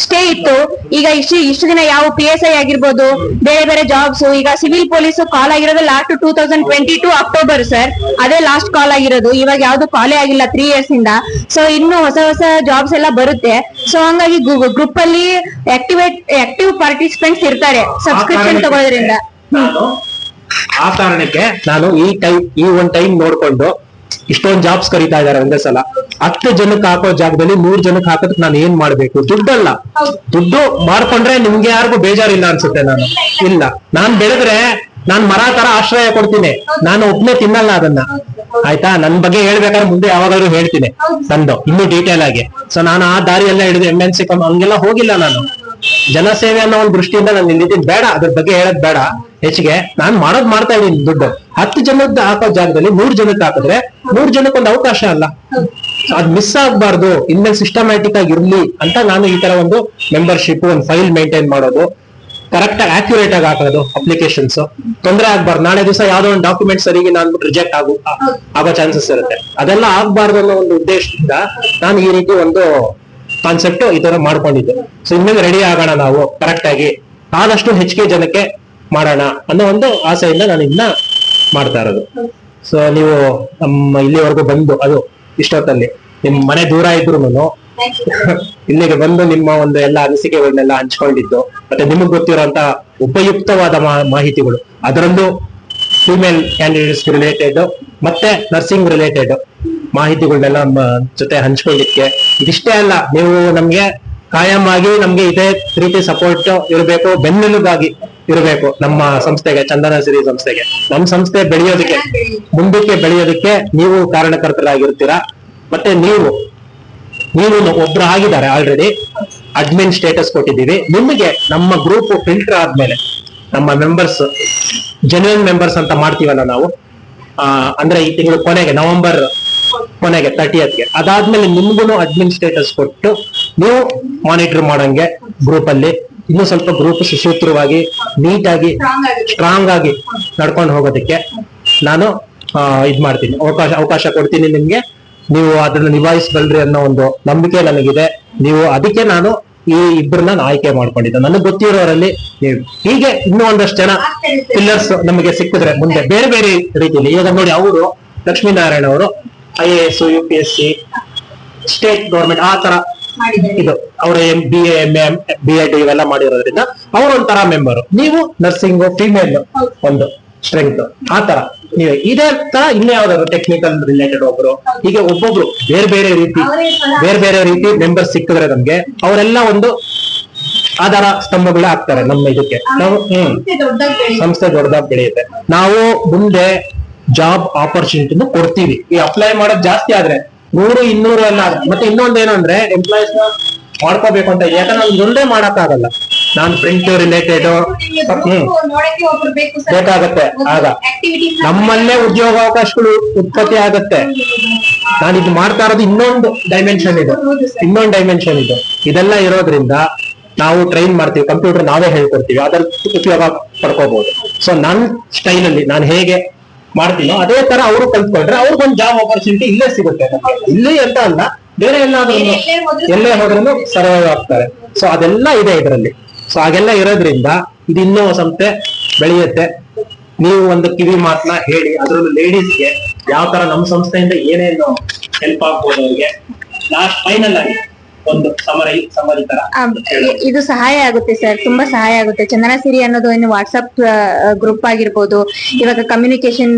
ಸ್ಟೇ ಇತ್ತು. ಈಗ ಇಷ್ಟು ಇಷ್ಟು ದಿನ ಯಾವ ಪಿ ಎಸ್ ಐ ಆಗಿರ್ಬೋದು ಬೇರೆ ಬೇರೆ ಜಾಬ್ಸ್ ಈಗ ಸಿವಿಲ್ ಪೊಲೀಸ್ ಕಾಲ್ ಆಗಿರೋದು last two thousand twenty two October sir ಅದೇ ಲಾಸ್ಟ್ ಕಾಲ್ ಆಗಿರೋದು. ಇವಾಗ ಯಾವ್ದು ಕಾಲೇ ಆಗಿಲ್ಲ ತ್ರೀ ಇಯರ್ಸ್ ಇಂದ. ಸೊ ಇನ್ನು ಹೊಸ ಹೊಸ ಜಾಬ್ಸ್ ಎಲ್ಲ ಬರುತ್ತೆ. ಸೊ ಹಂಗಾಗಿ ಗ್ರೂಪ್ ಅಲ್ಲಿ ಆಕ್ಟಿವೇಟ್ ಆಕ್ಟಿವ್ ಪಾರ್ಟಿಸಿಪೆಂಟ್ಸ್ ಇರ್ತಾರೆ ಸಬ್ಸ್ಕ್ರಿಪ್ಷನ್ ತಗೊಳೋದ್ರಿಂದ. ತಗೊಳ್ಳೋದ್ರಿಂದ ಆ ಕಾರಣಕ್ಕೆ ನಾನು ಈ ಟೈಮ್ ಈ ಒಂದ್ ಟೈಮ್ ನೋಡ್ಕೊಂಡು ಇಷ್ಟೊಂದ್ ಜಾಬ್ಸ್ ಕರೀತಾ ಇದಾರೆ ಒಂದೇ ಸಲ. ಹತ್ತು ಜನಕ್ಕೆ ಹಾಕೋ ಜಾಗದಲ್ಲಿ ಮೂರ್ ಜನಕ್ಕೆ ಹಾಕೋದಕ್ಕೆ ನಾನು ಏನ್ ಮಾಡ್ಬೇಕು? ದುಡ್ಡಲ್ಲ. ದುಡ್ಡು ಮಾಡ್ಕೊಂಡ್ರೆ ನಿಮ್ಗೆ ಯಾರಿಗೂ ಬೇಜಾರಿಲ್ಲ ಅನ್ಸುತ್ತೆ ನಾನು. ಇಲ್ಲ. ನಾನ್ ಬೆಳೆದ್ರೆ ನಾನ್ ಮರ ತರ ಆಶ್ರಯ ಕೊಡ್ತೀನಿ. ನಾನು ಒಬ್ನೇ ತಿನ್ನಲ್ಲ ಅದನ್ನ. ಆಯ್ತಾ? ನನ್ ಬಗ್ಗೆ ಹೇಳ್ಬೇಕಾದ್ರೆ ಮುಂದೆ ಯಾವಾಗಾದ್ರೂ ಹೇಳ್ತೀನಿ. ನಂದು ಇನ್ನು ಡೀಟೇಲ್ ಆಗಿ. ಸೊ ನಾನು ಆ ದಾರಿಯೆಲ್ಲ ಹಿಡಿದು ಎಂ ಎನ್ ಸಿ ಕಮ್ ಹಂಗೆಲ್ಲ ಹೋಗಿಲ್ಲ ನಾನು. ಜನಸೇವೆ ಅನ್ನೋ ಒಂದು ದೃಷ್ಟಿಯಿಂದ ನಾನು ಇಲ್ಲಿದ್ದೀನಿ ಬೇಡ. ಅದ್ರ ಬಗ್ಗೆ ಹೇಳದ್ ಬೇಡ. ಹೆಚ್ಚಿಗೆ. ನಾನ್ ಮಾಡೋದ್ ಮಾಡ್ತಾ ಇದೀನಿ ದುಡ್ಡು. ಹತ್ತು ಜನದ ಹಾಕೋ ಜಾಗದಲ್ಲಿ ನೂರ್ ಜನಕ್ಕೆ ಹಾಕಿದ್ರೆ ನೂರ್ ಜನಕ್ಕೆ ಒಂದು ಅವಕಾಶ ಅಲ್ಲ. ಅದ್ ಮಿಸ್ ಆಗ್ಬಾರ್ದು. ಇನ್ಮೇಲೆ ಸಿಸ್ಟಮ್ಯಾಟಿಕ್ ಆಗಿ ಇರ್ಲಿ ಅಂತ ನಾನು ಈ ತರ ಒಂದು ಮೆಂಬರ್ಶಿಪ್ ಒಂದು ಫೈಲ್ ಮೇಂಟೈನ್ ಮಾಡೋದು. ಕರೆಕ್ಟ್ ಆಗಿ ಆಕ್ಯುರೇಟ್ ಆಗಿ ಹಾಕೋದು ಅಪ್ಲಿಕೇಶನ್ಸ್ ತೊಂದರೆ ಆಗ್ಬಾರ್ದು. ನಾಳೆ ದಿವಸ ಯಾವ್ದೋ ಒಂದು ಡಾಕ್ಯುಮೆಂಟ್ ಸರಿಗೆ ನಾನು ರಿಜೆಕ್ಟ್ ಆಗು ಆಗೋ ಚಾನ್ಸಸ್ ಇರುತ್ತೆ. ಅದೆಲ್ಲ ಆಗ್ಬಾರ್ದು ಅನ್ನೋ ಒಂದು ಉದ್ದೇಶದಿಂದ ನಾನು ಈ ರೀತಿ ಒಂದು ಕಾನ್ಸೆಪ್ಟ್ ಈ ತರ ಮಾಡ್ಕೊಂಡಿದ್ದೆ. ಸೊ ಇನ್ಮೇಲೆ ರೆಡಿ ಆಗೋಣ ನಾವು. ಕರೆಕ್ಟ್ ಆಗಿ. ಆದಷ್ಟು ಹೆಚ್ಚಿಗೆ ಜನಕ್ಕೆ ಮಾಡೋಣ ಅನ್ನೋ ಒಂದು ಆಸೆಯಿಂದ ನಾನು ಇನ್ನ ಮಾಡ್ತಾ ಇರೋದು. ಸೊ ನೀವು ನಮ್ಮ ಇಲ್ಲಿವರೆಗೂ ಬಂದು ಅದು ಇಷ್ಟೊತ್ತಲ್ಲಿ ನಿಮ್ ಮನೆ ದೂರ ಇದ್ರು ಇಲ್ಲಿಗೆ ಬಂದು ನಿಮ್ಮ ಒಂದು ಎಲ್ಲ ಅನಿಸಿಕೆಗಳನ್ನೆಲ್ಲ ಹಂಚ್ಕೊಂಡಿದ್ದು ಮತ್ತೆ ನಿಮಗ್ ಗೊತ್ತಿರುವಂತ ಉಪಯುಕ್ತವಾದ ಮಾಹಿತಿಗಳು. ಅದರಲ್ಲೂ ಫಿಮೇಲ್ ಕ್ಯಾಂಡಿಡೇಟ್ಸ್ ರಿಲೇಟೆಡ್ ಮತ್ತೆ ನರ್ಸಿಂಗ್ ರಿಲೇಟೆಡ್ ಮಾಹಿತಿಗಳನ್ನೆಲ್ಲ ನಮ್ಮ ಜೊತೆ ಹಂಚ್ಕೊಳ್ಳಿಕ್ಕೆ. ಇದಿಷ್ಟೇ ಅಲ್ಲ ನೀವು ನಮ್ಗೆ ಕಾಯಂ ಆಗಿ ನಮ್ಗೆ ಇದೇ ರೀತಿ ಸಪೋರ್ಟ್ ಇರಬೇಕು ಬೆನ್ನೆಲುಬಾಗಿ. ಇರಬೇಕು ನಮ್ಮ ಸಂಸ್ಥೆಗೆ ಚಂದನ ಸಿರಿ ಸಂಸ್ಥೆಗೆ. ನಮ್ಮ ಸಂಸ್ಥೆ ಬೆಳೆಯೋದಕ್ಕೆ ಮುಂದಕ್ಕೆ ಬೆಳೆಯೋದಕ್ಕೆ ನೀವು ಕಾರಣಕರ್ತರಾಗಿರ್ತೀರಾ? ಮತ್ತೆ ನೀವು ನೀವು ಒಬ್ರು ಆಗಿದ್ದಾರೆ ಆಲ್ರೆಡಿ ಅಡ್ಮಿನ್ ಸ್ಟೇಟಸ್ ಕೊಟ್ಟಿದ್ದೀವಿ. ನಿಮಗೆ ನಮ್ಮ ಗ್ರೂಪ್ ಫಿಲ್ಟರ್ ಆದ್ಮೇಲೆ ನಮ್ಮ ಮೆಂಬರ್ಸ್ ಜೆನ್ಯೂನ್ ಮೆಂಬರ್ಸ್ ಅಂತ ಮಾಡ್ತೀವಲ್ಲ ನಾವು ಆ, ಅಂದ್ರೆ ಈ ತಿಂಗಳು ಕೊನೆಗೆ ನವೆಂಬರ್ ಕೊನೆಗೆ ತರ್ಟಿಯತ್ಗೆ ಅದಾದ್ಮೇಲೆ ನಿಮ್ಗೂ ಅಡ್ಮಿನ್ ಸ್ಟೇಟಸ್ ಕೊಟ್ಟು ನೀವು ಮಾನಿಟರ್ ಮಾಡಂಗೆ ಗ್ರೂಪ್ ಅಲ್ಲಿ ಇನ್ನೂ ಸ್ವಲ್ಪ ಗ್ರೂಪ್ ಸುಸೂತ್ರವಾಗಿ ನೀಟಾಗಿ ಸ್ಟ್ರಾಂಗ್ ಆಗಿ. ನಡ್ಕೊಂಡು ಹೋಗೋದಕ್ಕೆ ನಾನು ಇದ್ ಮಾಡ್ತೀನಿ. ಅವಕಾಶ ಅವಕಾಶ ಕೊಡ್ತೀನಿ ನಿಮ್ಗೆ. ನೀವು ಅದನ್ನ ನಿಭಾಯಿಸಬಲ್ರಿ ಅನ್ನೋ ಒಂದು ನಂಬಿಕೆ ನನಗಿದೆ. ನೀವು ಅದಕ್ಕೆ ನಾನು ಈ ಇಬ್ಬರನ್ನ ನಾನು ಆಯ್ಕೆ ಮಾಡ್ಕೊಂಡಿದ್ದೆ. ನನಗೆ ಗೊತ್ತಿರೋರಲ್ಲಿ ನೀವು ಹೀಗೆ ಇನ್ನೂ ಒಂದಷ್ಟು ಜನ ಪಿಲ್ಲರ್ಸ್ ನಮಗೆ ಸಿಕ್ಕಿದ್ರೆ ಮುಂದೆ ಬೇರೆ ಬೇರೆ ರೀತಿಯಲ್ಲಿ. ಇವಾಗ ನೋಡಿ ಅವರು ಲಕ್ಷ್ಮೀನಾರಾಯಣ ಅವರು I A S U P S C state government ಆ ತರ ಇದು ಅವರು M B A M M B ed ಇವೆಲ್ಲ ಮಾಡಿರೋದ್ರಿಂದ ಅವರು ಒಂಥರ ಮೆಂಬರ್ ನೀವು ನರ್ಸಿಂಗ್ ಫಿಮೇಲ್ ಒಂದು ಸ್ಟ್ರೆಂತ್ ಆ ತರ ನೀವು ಇದೇ ತರ ಇನ್ನೇ ಯಾವ್ದಾದ್ರು ಟೆಕ್ನಿಕಲ್ ರಿಲೇಟೆಡ್ ಒಬ್ರು ಹೀಗೆ ಒಬ್ಬೊಬ್ರು ಬೇರೆ ಬೇರೆ ರೀತಿ ಬೇರೆ ಬೇರೆ ರೀತಿ ಮೆಂಬರ್ ಸಿಕ್ಕಿದ್ರೆ ನಮ್ಗೆ ಅವರೆಲ್ಲ ಒಂದು ಆಧಾರ ಸ್ತಂಭಗಳೇ ಆಗ್ತಾರೆ ನಮ್ಮ ಇದಕ್ಕೆ. ನಾವು ಹ್ಮ್. ಸಂಸ್ಥೆ ದೊಡ್ಡದಾಗಿ ಬೆಳೆಯುತ್ತೆ. ನಾವು ಮುಂದೆ ಜಾಬ್ ಆಪರ್ಚುನಿಟಿನು ಕೊಡ್ತೀವಿ. ಈ ಅಪ್ಲೈ ಮಾಡೋದ್ ಜಾಸ್ತಿ ಆದ್ರೆ ನೂರು ಇನ್ನೂರು ಅಲ್ಲ. ಮತ್ತೆ ಮತ್ತೆ ಏನು ಅಂದ್ರೆ ಎಂಪ್ಲಾಯೀಸ್ ಮಾಡ್ಕೋಬೇಕು ಅಂತ. ಯಾಕಂದ್ರೆ ನಮ್ಗೆ ಒಂದೇ ಮಾಡಕ್ ಆಗಲ್ಲ ನಾನು ಪ್ರಿಂಟ್ ರಿಲೇಟೆಡ್ ಬೇಕಾಗತ್ತೆ ಆಗ. ನಮ್ಮಲ್ಲೇ ಉದ್ಯೋಗಾವಕಾಶಗಳು ಉತ್ಪತ್ತಿ ಆಗತ್ತೆ. ನಾನು ಇದು ಮಾಡ್ತಾ ಇರೋದು ಇನ್ನೊಂದು ಡೈಮೆನ್ಷನ್ ಇದು. ಇನ್ನೊಂದು ಡೈಮೆನ್ಷನ್ ಇದು. ಇದೆಲ್ಲ ಇರೋದ್ರಿಂದ ನಾವು ಟ್ರೈನ್ ಮಾಡ್ತೀವಿ ಕಂಪ್ಯೂಟರ್ ನಾವೇ ಹೇಳ್ಕೊಡ್ತೀವಿ. ಅದರ ಉಪಯೋಗ ಪಡ್ಕೋಬಹುದು ಸೊ ನನ್ನ ಸ್ಟೈಲ್ ಅಲ್ಲಿ ನಾನು ಹೇಗೆ ಮಾಡ್ತೀನೋ ಅದೇ ತರ ಅವರು ಕಲ್ತ್ಕೊಂಡ್ರೆ ಅವ್ರಿಗೊಂದು ಜಾಬ್ ಆಪರ್ಚುನಿಟಿ ಇಲ್ಲೇ ಸಿಗುತ್ತೆ. ಇಲ್ಲಿ ಅಂತ ಅಲ್ಲ ಬೇರೆ ಎಲ್ಲಾದ್ರೂ ಎಲ್ಲೇ ಹೋದ್ರೂ ಸರ್ವೈವ್ ಆಗ್ತಾರೆ. ಸೊ ಅದೆಲ್ಲ ಇದೆ ಇದರಲ್ಲಿ. ಸೊ ಹಾಗೆಲ್ಲ ಇರೋದ್ರಿಂದ ಇದು ಇನ್ನೂ ಸಂಸ್ಥೆ ಬೆಳೆಯುತ್ತೆ. ನೀವು ಒಂದು ಕಿವಿ ಮಾತನ್ನ ಹೇಳಿ ಅದರಲ್ಲೂ ಲೇಡೀಸ್ಗೆ ಯಾವ ತರ ನಮ್ಮ ಸಂಸ್ಥೆಯಿಂದ ಏನೇನು ಹೆಲ್ಪ್ ಆಗ್ಬೋದು ಅವ್ರಿಗೆ? ಲಾಸ್ಟ್ ಫೈನಲ್ ಆಗಿ. ಒಂದು ಸಮರ ಸಮರಿ ತರ ಇದು ಸಹಾಯ ಆಗುತ್ತೆ ಸರ್ ತುಂಬಾ ಸಹಾಯ ಆಗುತ್ತೆ. ಚಂದನ ಸಿರಿ ಅನ್ನೋದು ಏನು ವಾಟ್ಸ್ಆಪ್ ಗ್ರೂಪ್ ಆಗಿರ್ಬೋದು. ಇವಾಗ ಕಮ್ಯುನಿಕೇಶನ್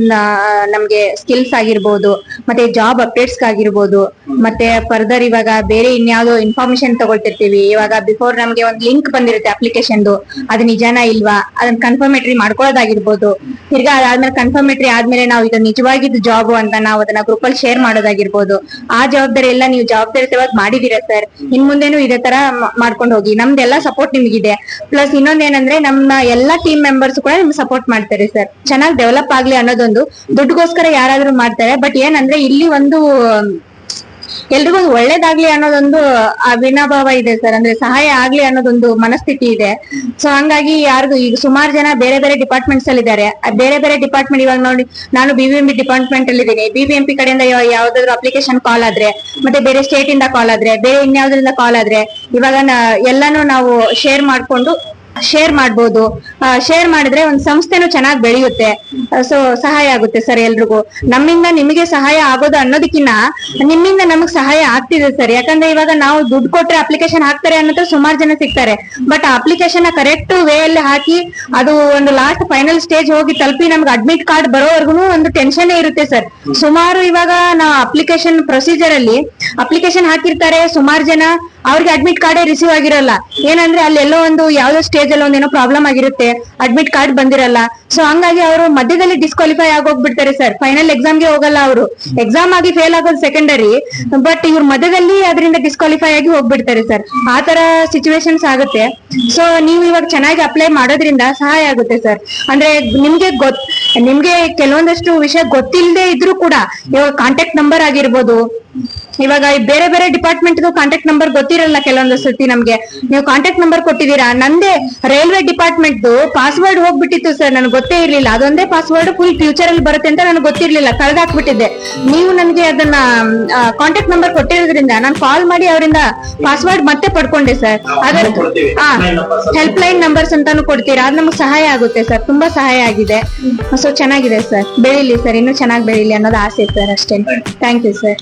ನಮ್ಗೆ ಸ್ಕಿಲ್ಸ್ ಆಗಿರ್ಬೋದು. ಮತ್ತೆ ಜಾಬ್ ಅಪ್ಡೇಟ್ಸ್ ಆಗಿರ್ಬೋದು ಮತ್ತೆ ಫರ್ದರ್ ಇವಾಗ ಬೇರೆ ಇನ್ಯಾವುದೋ ಇನ್ಫಾರ್ಮೇಶನ್ ತಗೊಳ್ತಿರ್ತೀವಿ. ಇವಾಗ ಬಿಫೋರ್ ನಮ್ಗೆ ಒಂದು ಲಿಂಕ್ ಬಂದಿರುತ್ತೆ ಅಪ್ಲಿಕೇಶನ್ದು ಅದು ನಿಜಾನ ಇಲ್ವಾ? ಅದನ್ನ ಕನ್ಫರ್ಮೇಟ್ರಿ ಮಾಡ್ಕೊಳ್ಳೋದಾಗಿರ್ಬೋದು. ತಿರ್ಗಾ ಅದಾದ್ಮೇಲೆ ಕನ್ಫರ್ಮೇಟ್ರಿ ಆದ್ಮೇಲೆ ನಾವು ಇದು ನಿಜವಾಗಿದ್ದು ಜಾಬ್ ಅಂತ ನಾವು ಅದನ್ನ ಗ್ರೂಪ್ ಅಲ್ಲಿ ಶೇರ್ ಮಾಡೋದಾಗಿರ್ಬೋದು. ಆ ಜವಾಬ್ದಾರಿ ಎಲ್ಲ ನೀವು ಜವಾಬ್ದಾರಿತವಾಗಿ ಮಾಡಿದೀರಾ ಸರ್? ಇನ್ ಮುಂದೆನೂ ಇದೇ ತರ ಮಾಡ್ಕೊಂಡು ಹೋಗಿ. ನಮ್ದೆಲ್ಲ ಸಪೋರ್ಟ್ ನಿಮ್ಗಿದೆ. ಪ್ಲಸ್ ಇನ್ನೊಂದೇನಂದ್ರೆ ನಮ್ಮ ಎಲ್ಲಾ ಟೀಮ್ ಮೆಂಬರ್ಸ್ ಕೂಡ ನಿಮ್ಗೆ ಸಪೋರ್ಟ್ ಮಾಡ್ತಾರೆ ಸರ್ ಚೆನ್ನಾಗಿ ಡೆವಲಪ್ ಆಗ್ಲಿ ಅನ್ನೋದೊಂದು. ದುಡ್ಡುಗೋಸ್ಕರ ಯಾರಾದ್ರೂ ಮಾಡ್ತಾರೆ. ಬಟ್ ಏನಂದ್ರೆ ಇಲ್ಲಿ ಒಂದು ಎಲ್ರಿಗೂ ಒಂದು ಒಳ್ಳೇದಾಗ್ಲಿ ಅನ್ನೋದೊಂದು ವಿನಾಭಾವ ಇದೆ ಸರ್. ಅಂದ್ರೆ ಸಹಾಯ ಆಗ್ಲಿ ಅನ್ನೋದೊಂದು ಮನಸ್ಥಿತಿ ಇದೆ. ಸೊ ಹಂಗಾಗಿ ಯಾರಿಗೂ ಈಗ ಸುಮಾರು ಜನ ಬೇರೆ ಬೇರೆ ಡಿಪಾರ್ಟ್ಮೆಂಟ್ಸ್ ಅಲ್ಲಿ ಇದ್ದಾರೆ. ಬೇರೆ ಬೇರೆ ಡಿಪಾರ್ಟ್ಮೆಂಟ್ ಇವಾಗ ನೋಡಿ, ನಾನು ಬಿಬಿಎಂಪಿ ಡಿಪಾರ್ಟ್ಮೆಂಟ್ ಅಲ್ಲಿ ಇದ್ದೀನಿ. ಬಿಬಿಎಂಪಿ ಕಡೆಯಿಂದ ಯಾವ- ಯಾವ್ದಾದ್ರು ಅಪ್ಲಿಕೇಶನ್ ಕಾಲ್ ಆದ್ರೆ, ಮತ್ತೆ ಬೇರೆ ಸ್ಟೇಟ್ ಇಂದ ಕಾಲ್ ಆದ್ರೆ, ಬೇರೆ ಇನ್ಯಾವ್ದ್ರಿಂದ ಕಾಲ್ ಆದ್ರೆ, ಇವಾಗ ಎಲ್ಲಾನು ನಾವು ಶೇರ್ ಮಾಡ್ಕೊಂಡು ಶೇರ್ ಮಾಡ್ಬೋದು. ಶೇರ್ ಮಾಡಿದ್ರೆ ಒಂದು ಸಂಸ್ಥೆನೂ ಚೆನ್ನಾಗಿ ಬೆಳೆಯುತ್ತೆ. ಸೊ ಸಹಾಯ ಆಗುತ್ತೆ ಸರ್ ಎಲ್ರಿಗೂ. ನಮ್ಮಿಂದ ನಿಮಗೆ ಸಹಾಯ ಆಗೋದು ಅನ್ನೋದಕ್ಕಿನ್ನ ನಿಮ್ಮಿಂದ ನಮಗ್ ಸಹಾಯ ಆಗ್ತಿದೆ ಸರ್. ಯಾಕಂದ್ರೆ ಇವಾಗ ನಾವು ದುಡ್ಡು ಕೊಟ್ರೆ ಅಪ್ಲಿಕೇಶನ್ ಹಾಕ್ತಾರೆ ಅನ್ನೋದ್ರ ಸುಮಾರು ಜನ ಸಿಗ್ತಾರೆ. ಬಟ್ ಅಪ್ಲಿಕೇಶನ್ ಕರೆಕ್ಟ್ ವೇ ಅಲ್ಲಿ ಹಾಕಿ ಅದು ಒಂದು ಲಾಸ್ಟ್ ಫೈನಲ್ ಸ್ಟೇಜ್ ಹೋಗಿ ತಲುಪಿ ನಮ್ಗೆ ಅಡ್ಮಿಟ್ ಕಾರ್ಡ್ ಬರೋವರೆಗೂ ಒಂದು ಟೆನ್ಷನ್ ಇರುತ್ತೆ ಸರ್. ಸುಮಾರು ಇವಾಗ ನಾವು ಅಪ್ಲಿಕೇಶನ್ ಪ್ರೊಸೀಜರ್ ಅಲ್ಲಿ ಅಪ್ಲಿಕೇಶನ್ ಹಾಕಿರ್ತಾರೆ ಸುಮಾರು ಜನ. ಅವ್ರಿಗೆ ಅಡ್ಮಿಟ್ ಕಾರ್ಡೇ ರಿಸೀವ್ ಆಗಿರಲ್ಲ. ಏನಂದ್ರೆ ಅಲ್ಲಿ ಎಲ್ಲೋ ಒಂದು ಯಾವ್ದೋ ಸ್ಟೇಜ್ ಅಲ್ಲಿ ಒಂದೇನೋ ಪ್ರಾಬ್ಲಮ್ ಆಗಿರುತ್ತೆ. ಅಡ್ಮಿಟ್ ಕಾರ್ಡ್ ಬಂದಿರಲ್ಲ. ಸೊ ಹಂಗಾಗಿ ಅವರು ಮಧ್ಯದಲ್ಲಿ ಡಿಸ್ಕ್ವಾಲಿಫೈ ಆಗೋಗ್ಬಿಡ್ತಾರೆ ಸರ್ ಫೈನಲ್ ಎಕ್ಸಾಮ್ಗೆ ಹೋಗಲ್ಲ ಅವರು. ಎಕ್ಸಾಮ್ ಆಗಿ ಫೇಲ್ ಆಗೋದು ಸೆಕೆಂಡರಿ ಬಟ್ ಇವ್ರ ಮಧ್ಯದಲ್ಲಿ ಅದರಿಂದ ಡಿಸ್ಕ್ವಾಲಿಫೈ ಆಗಿ ಹೋಗ್ಬಿಡ್ತಾರೆ ಸರ್ ಆ ತರ ಸಿಚುವೇಶನ್ಸ್ ಆಗುತ್ತೆ. ಸೊ ನೀವು ಇವಾಗ ಚೆನ್ನಾಗಿ ಅಪ್ಲೈ ಮಾಡೋದ್ರಿಂದ ಸಹಾಯ ಆಗುತ್ತೆ ಸರ್ ಅಂದ್ರೆ ನಿಮ್ಗೆ ಗೊತ್ತ ನಿಮ್ಗೆ ಕೆಲವೊಂದಷ್ಟು ವಿಷಯ ಗೊತ್ತಿಲ್ಲದೆ ಇದ್ರೂ ಕೂಡ, ಇವಾಗ ಕಾಂಟ್ಯಾಕ್ಟ್ ನಂಬರ್ ಆಗಿರ್ಬೋದು ಇವಾಗ ಈ ಬೇರೆ ಬೇರೆ ಡಿಪಾರ್ಟ್ಮೆಂಟ್ ಕಾಂಟ್ಯಾಕ್ಟ್ ನಂಬರ್ ಗೊತ್ತಿರಲ್ಲ ಕೆಲವೊಂದು ಸರ್ತಿ ನಮ್ಗೆ. ನೀವು ಕಾಂಟ್ಯಾಕ್ಟ್ ನಂಬರ್ ಕೊಟ್ಟಿದ್ದೀರಾ? ನಂದೇ ರೈಲ್ವೆ ಡಿಪಾರ್ಟ್ಮೆಂಟ್ ಪಾಸ್ವರ್ಡ್ ಹೋಗ್ಬಿಟ್ಟಿತ್ತು ಸರ್ ನನಗೆ ಗೊತ್ತೇ ಇರ್ಲಿಲ್ಲ. ಅದೊಂದೇ ಪಾಸ್ವರ್ಡ್ ಫುಲ್ ಫ್ಯೂಚರ್ ಅಲ್ಲಿ ಬರುತ್ತೆ ಅಂತ ನನಗೆ ಗೊತ್ತಿರ್ಲಿಲ್ಲ ಕಳೆದಾಕ್ಬಿಟ್ಟಿದ್ದೆ. ನೀವು ನನಗೆ ಅದನ್ನ ಕಾಂಟ್ಯಾಕ್ಟ್ ನಂಬರ್ ಕೊಟ್ಟಿರೋದ್ರಿಂದ ನಾನು ಕಾಲ್ ಮಾಡಿ ಅವರಿಂದ ಪಾಸ್ವರ್ಡ್ ಮತ್ತೆ ಪಡ್ಕೊಂಡೆ ಸರ್ ಅದರ. ಹೆಲ್ಪ್ ಲೈನ್ ನಂಬರ್ಸ್ ಅಂತಾನು ಕೊಡ್ತೀರಾ? ಅದು ನಮ್ಗೆ ಸಹಾಯ ಆಗುತ್ತೆ ಸರ್ ತುಂಬಾ ಸಹಾಯ ಆಗಿದೆ. ಸೊ ಚೆನ್ನಾಗಿದೆ ಸರ್ ಬೆಳೀಲಿ ಸರ್ ಇನ್ನೂ ಚೆನ್ನಾಗಿ ಬೆಳೀಲಿ ಅನ್ನೋದು ಆಸೆ ಸರ್ ಅಷ್ಟೇ. Thank you sir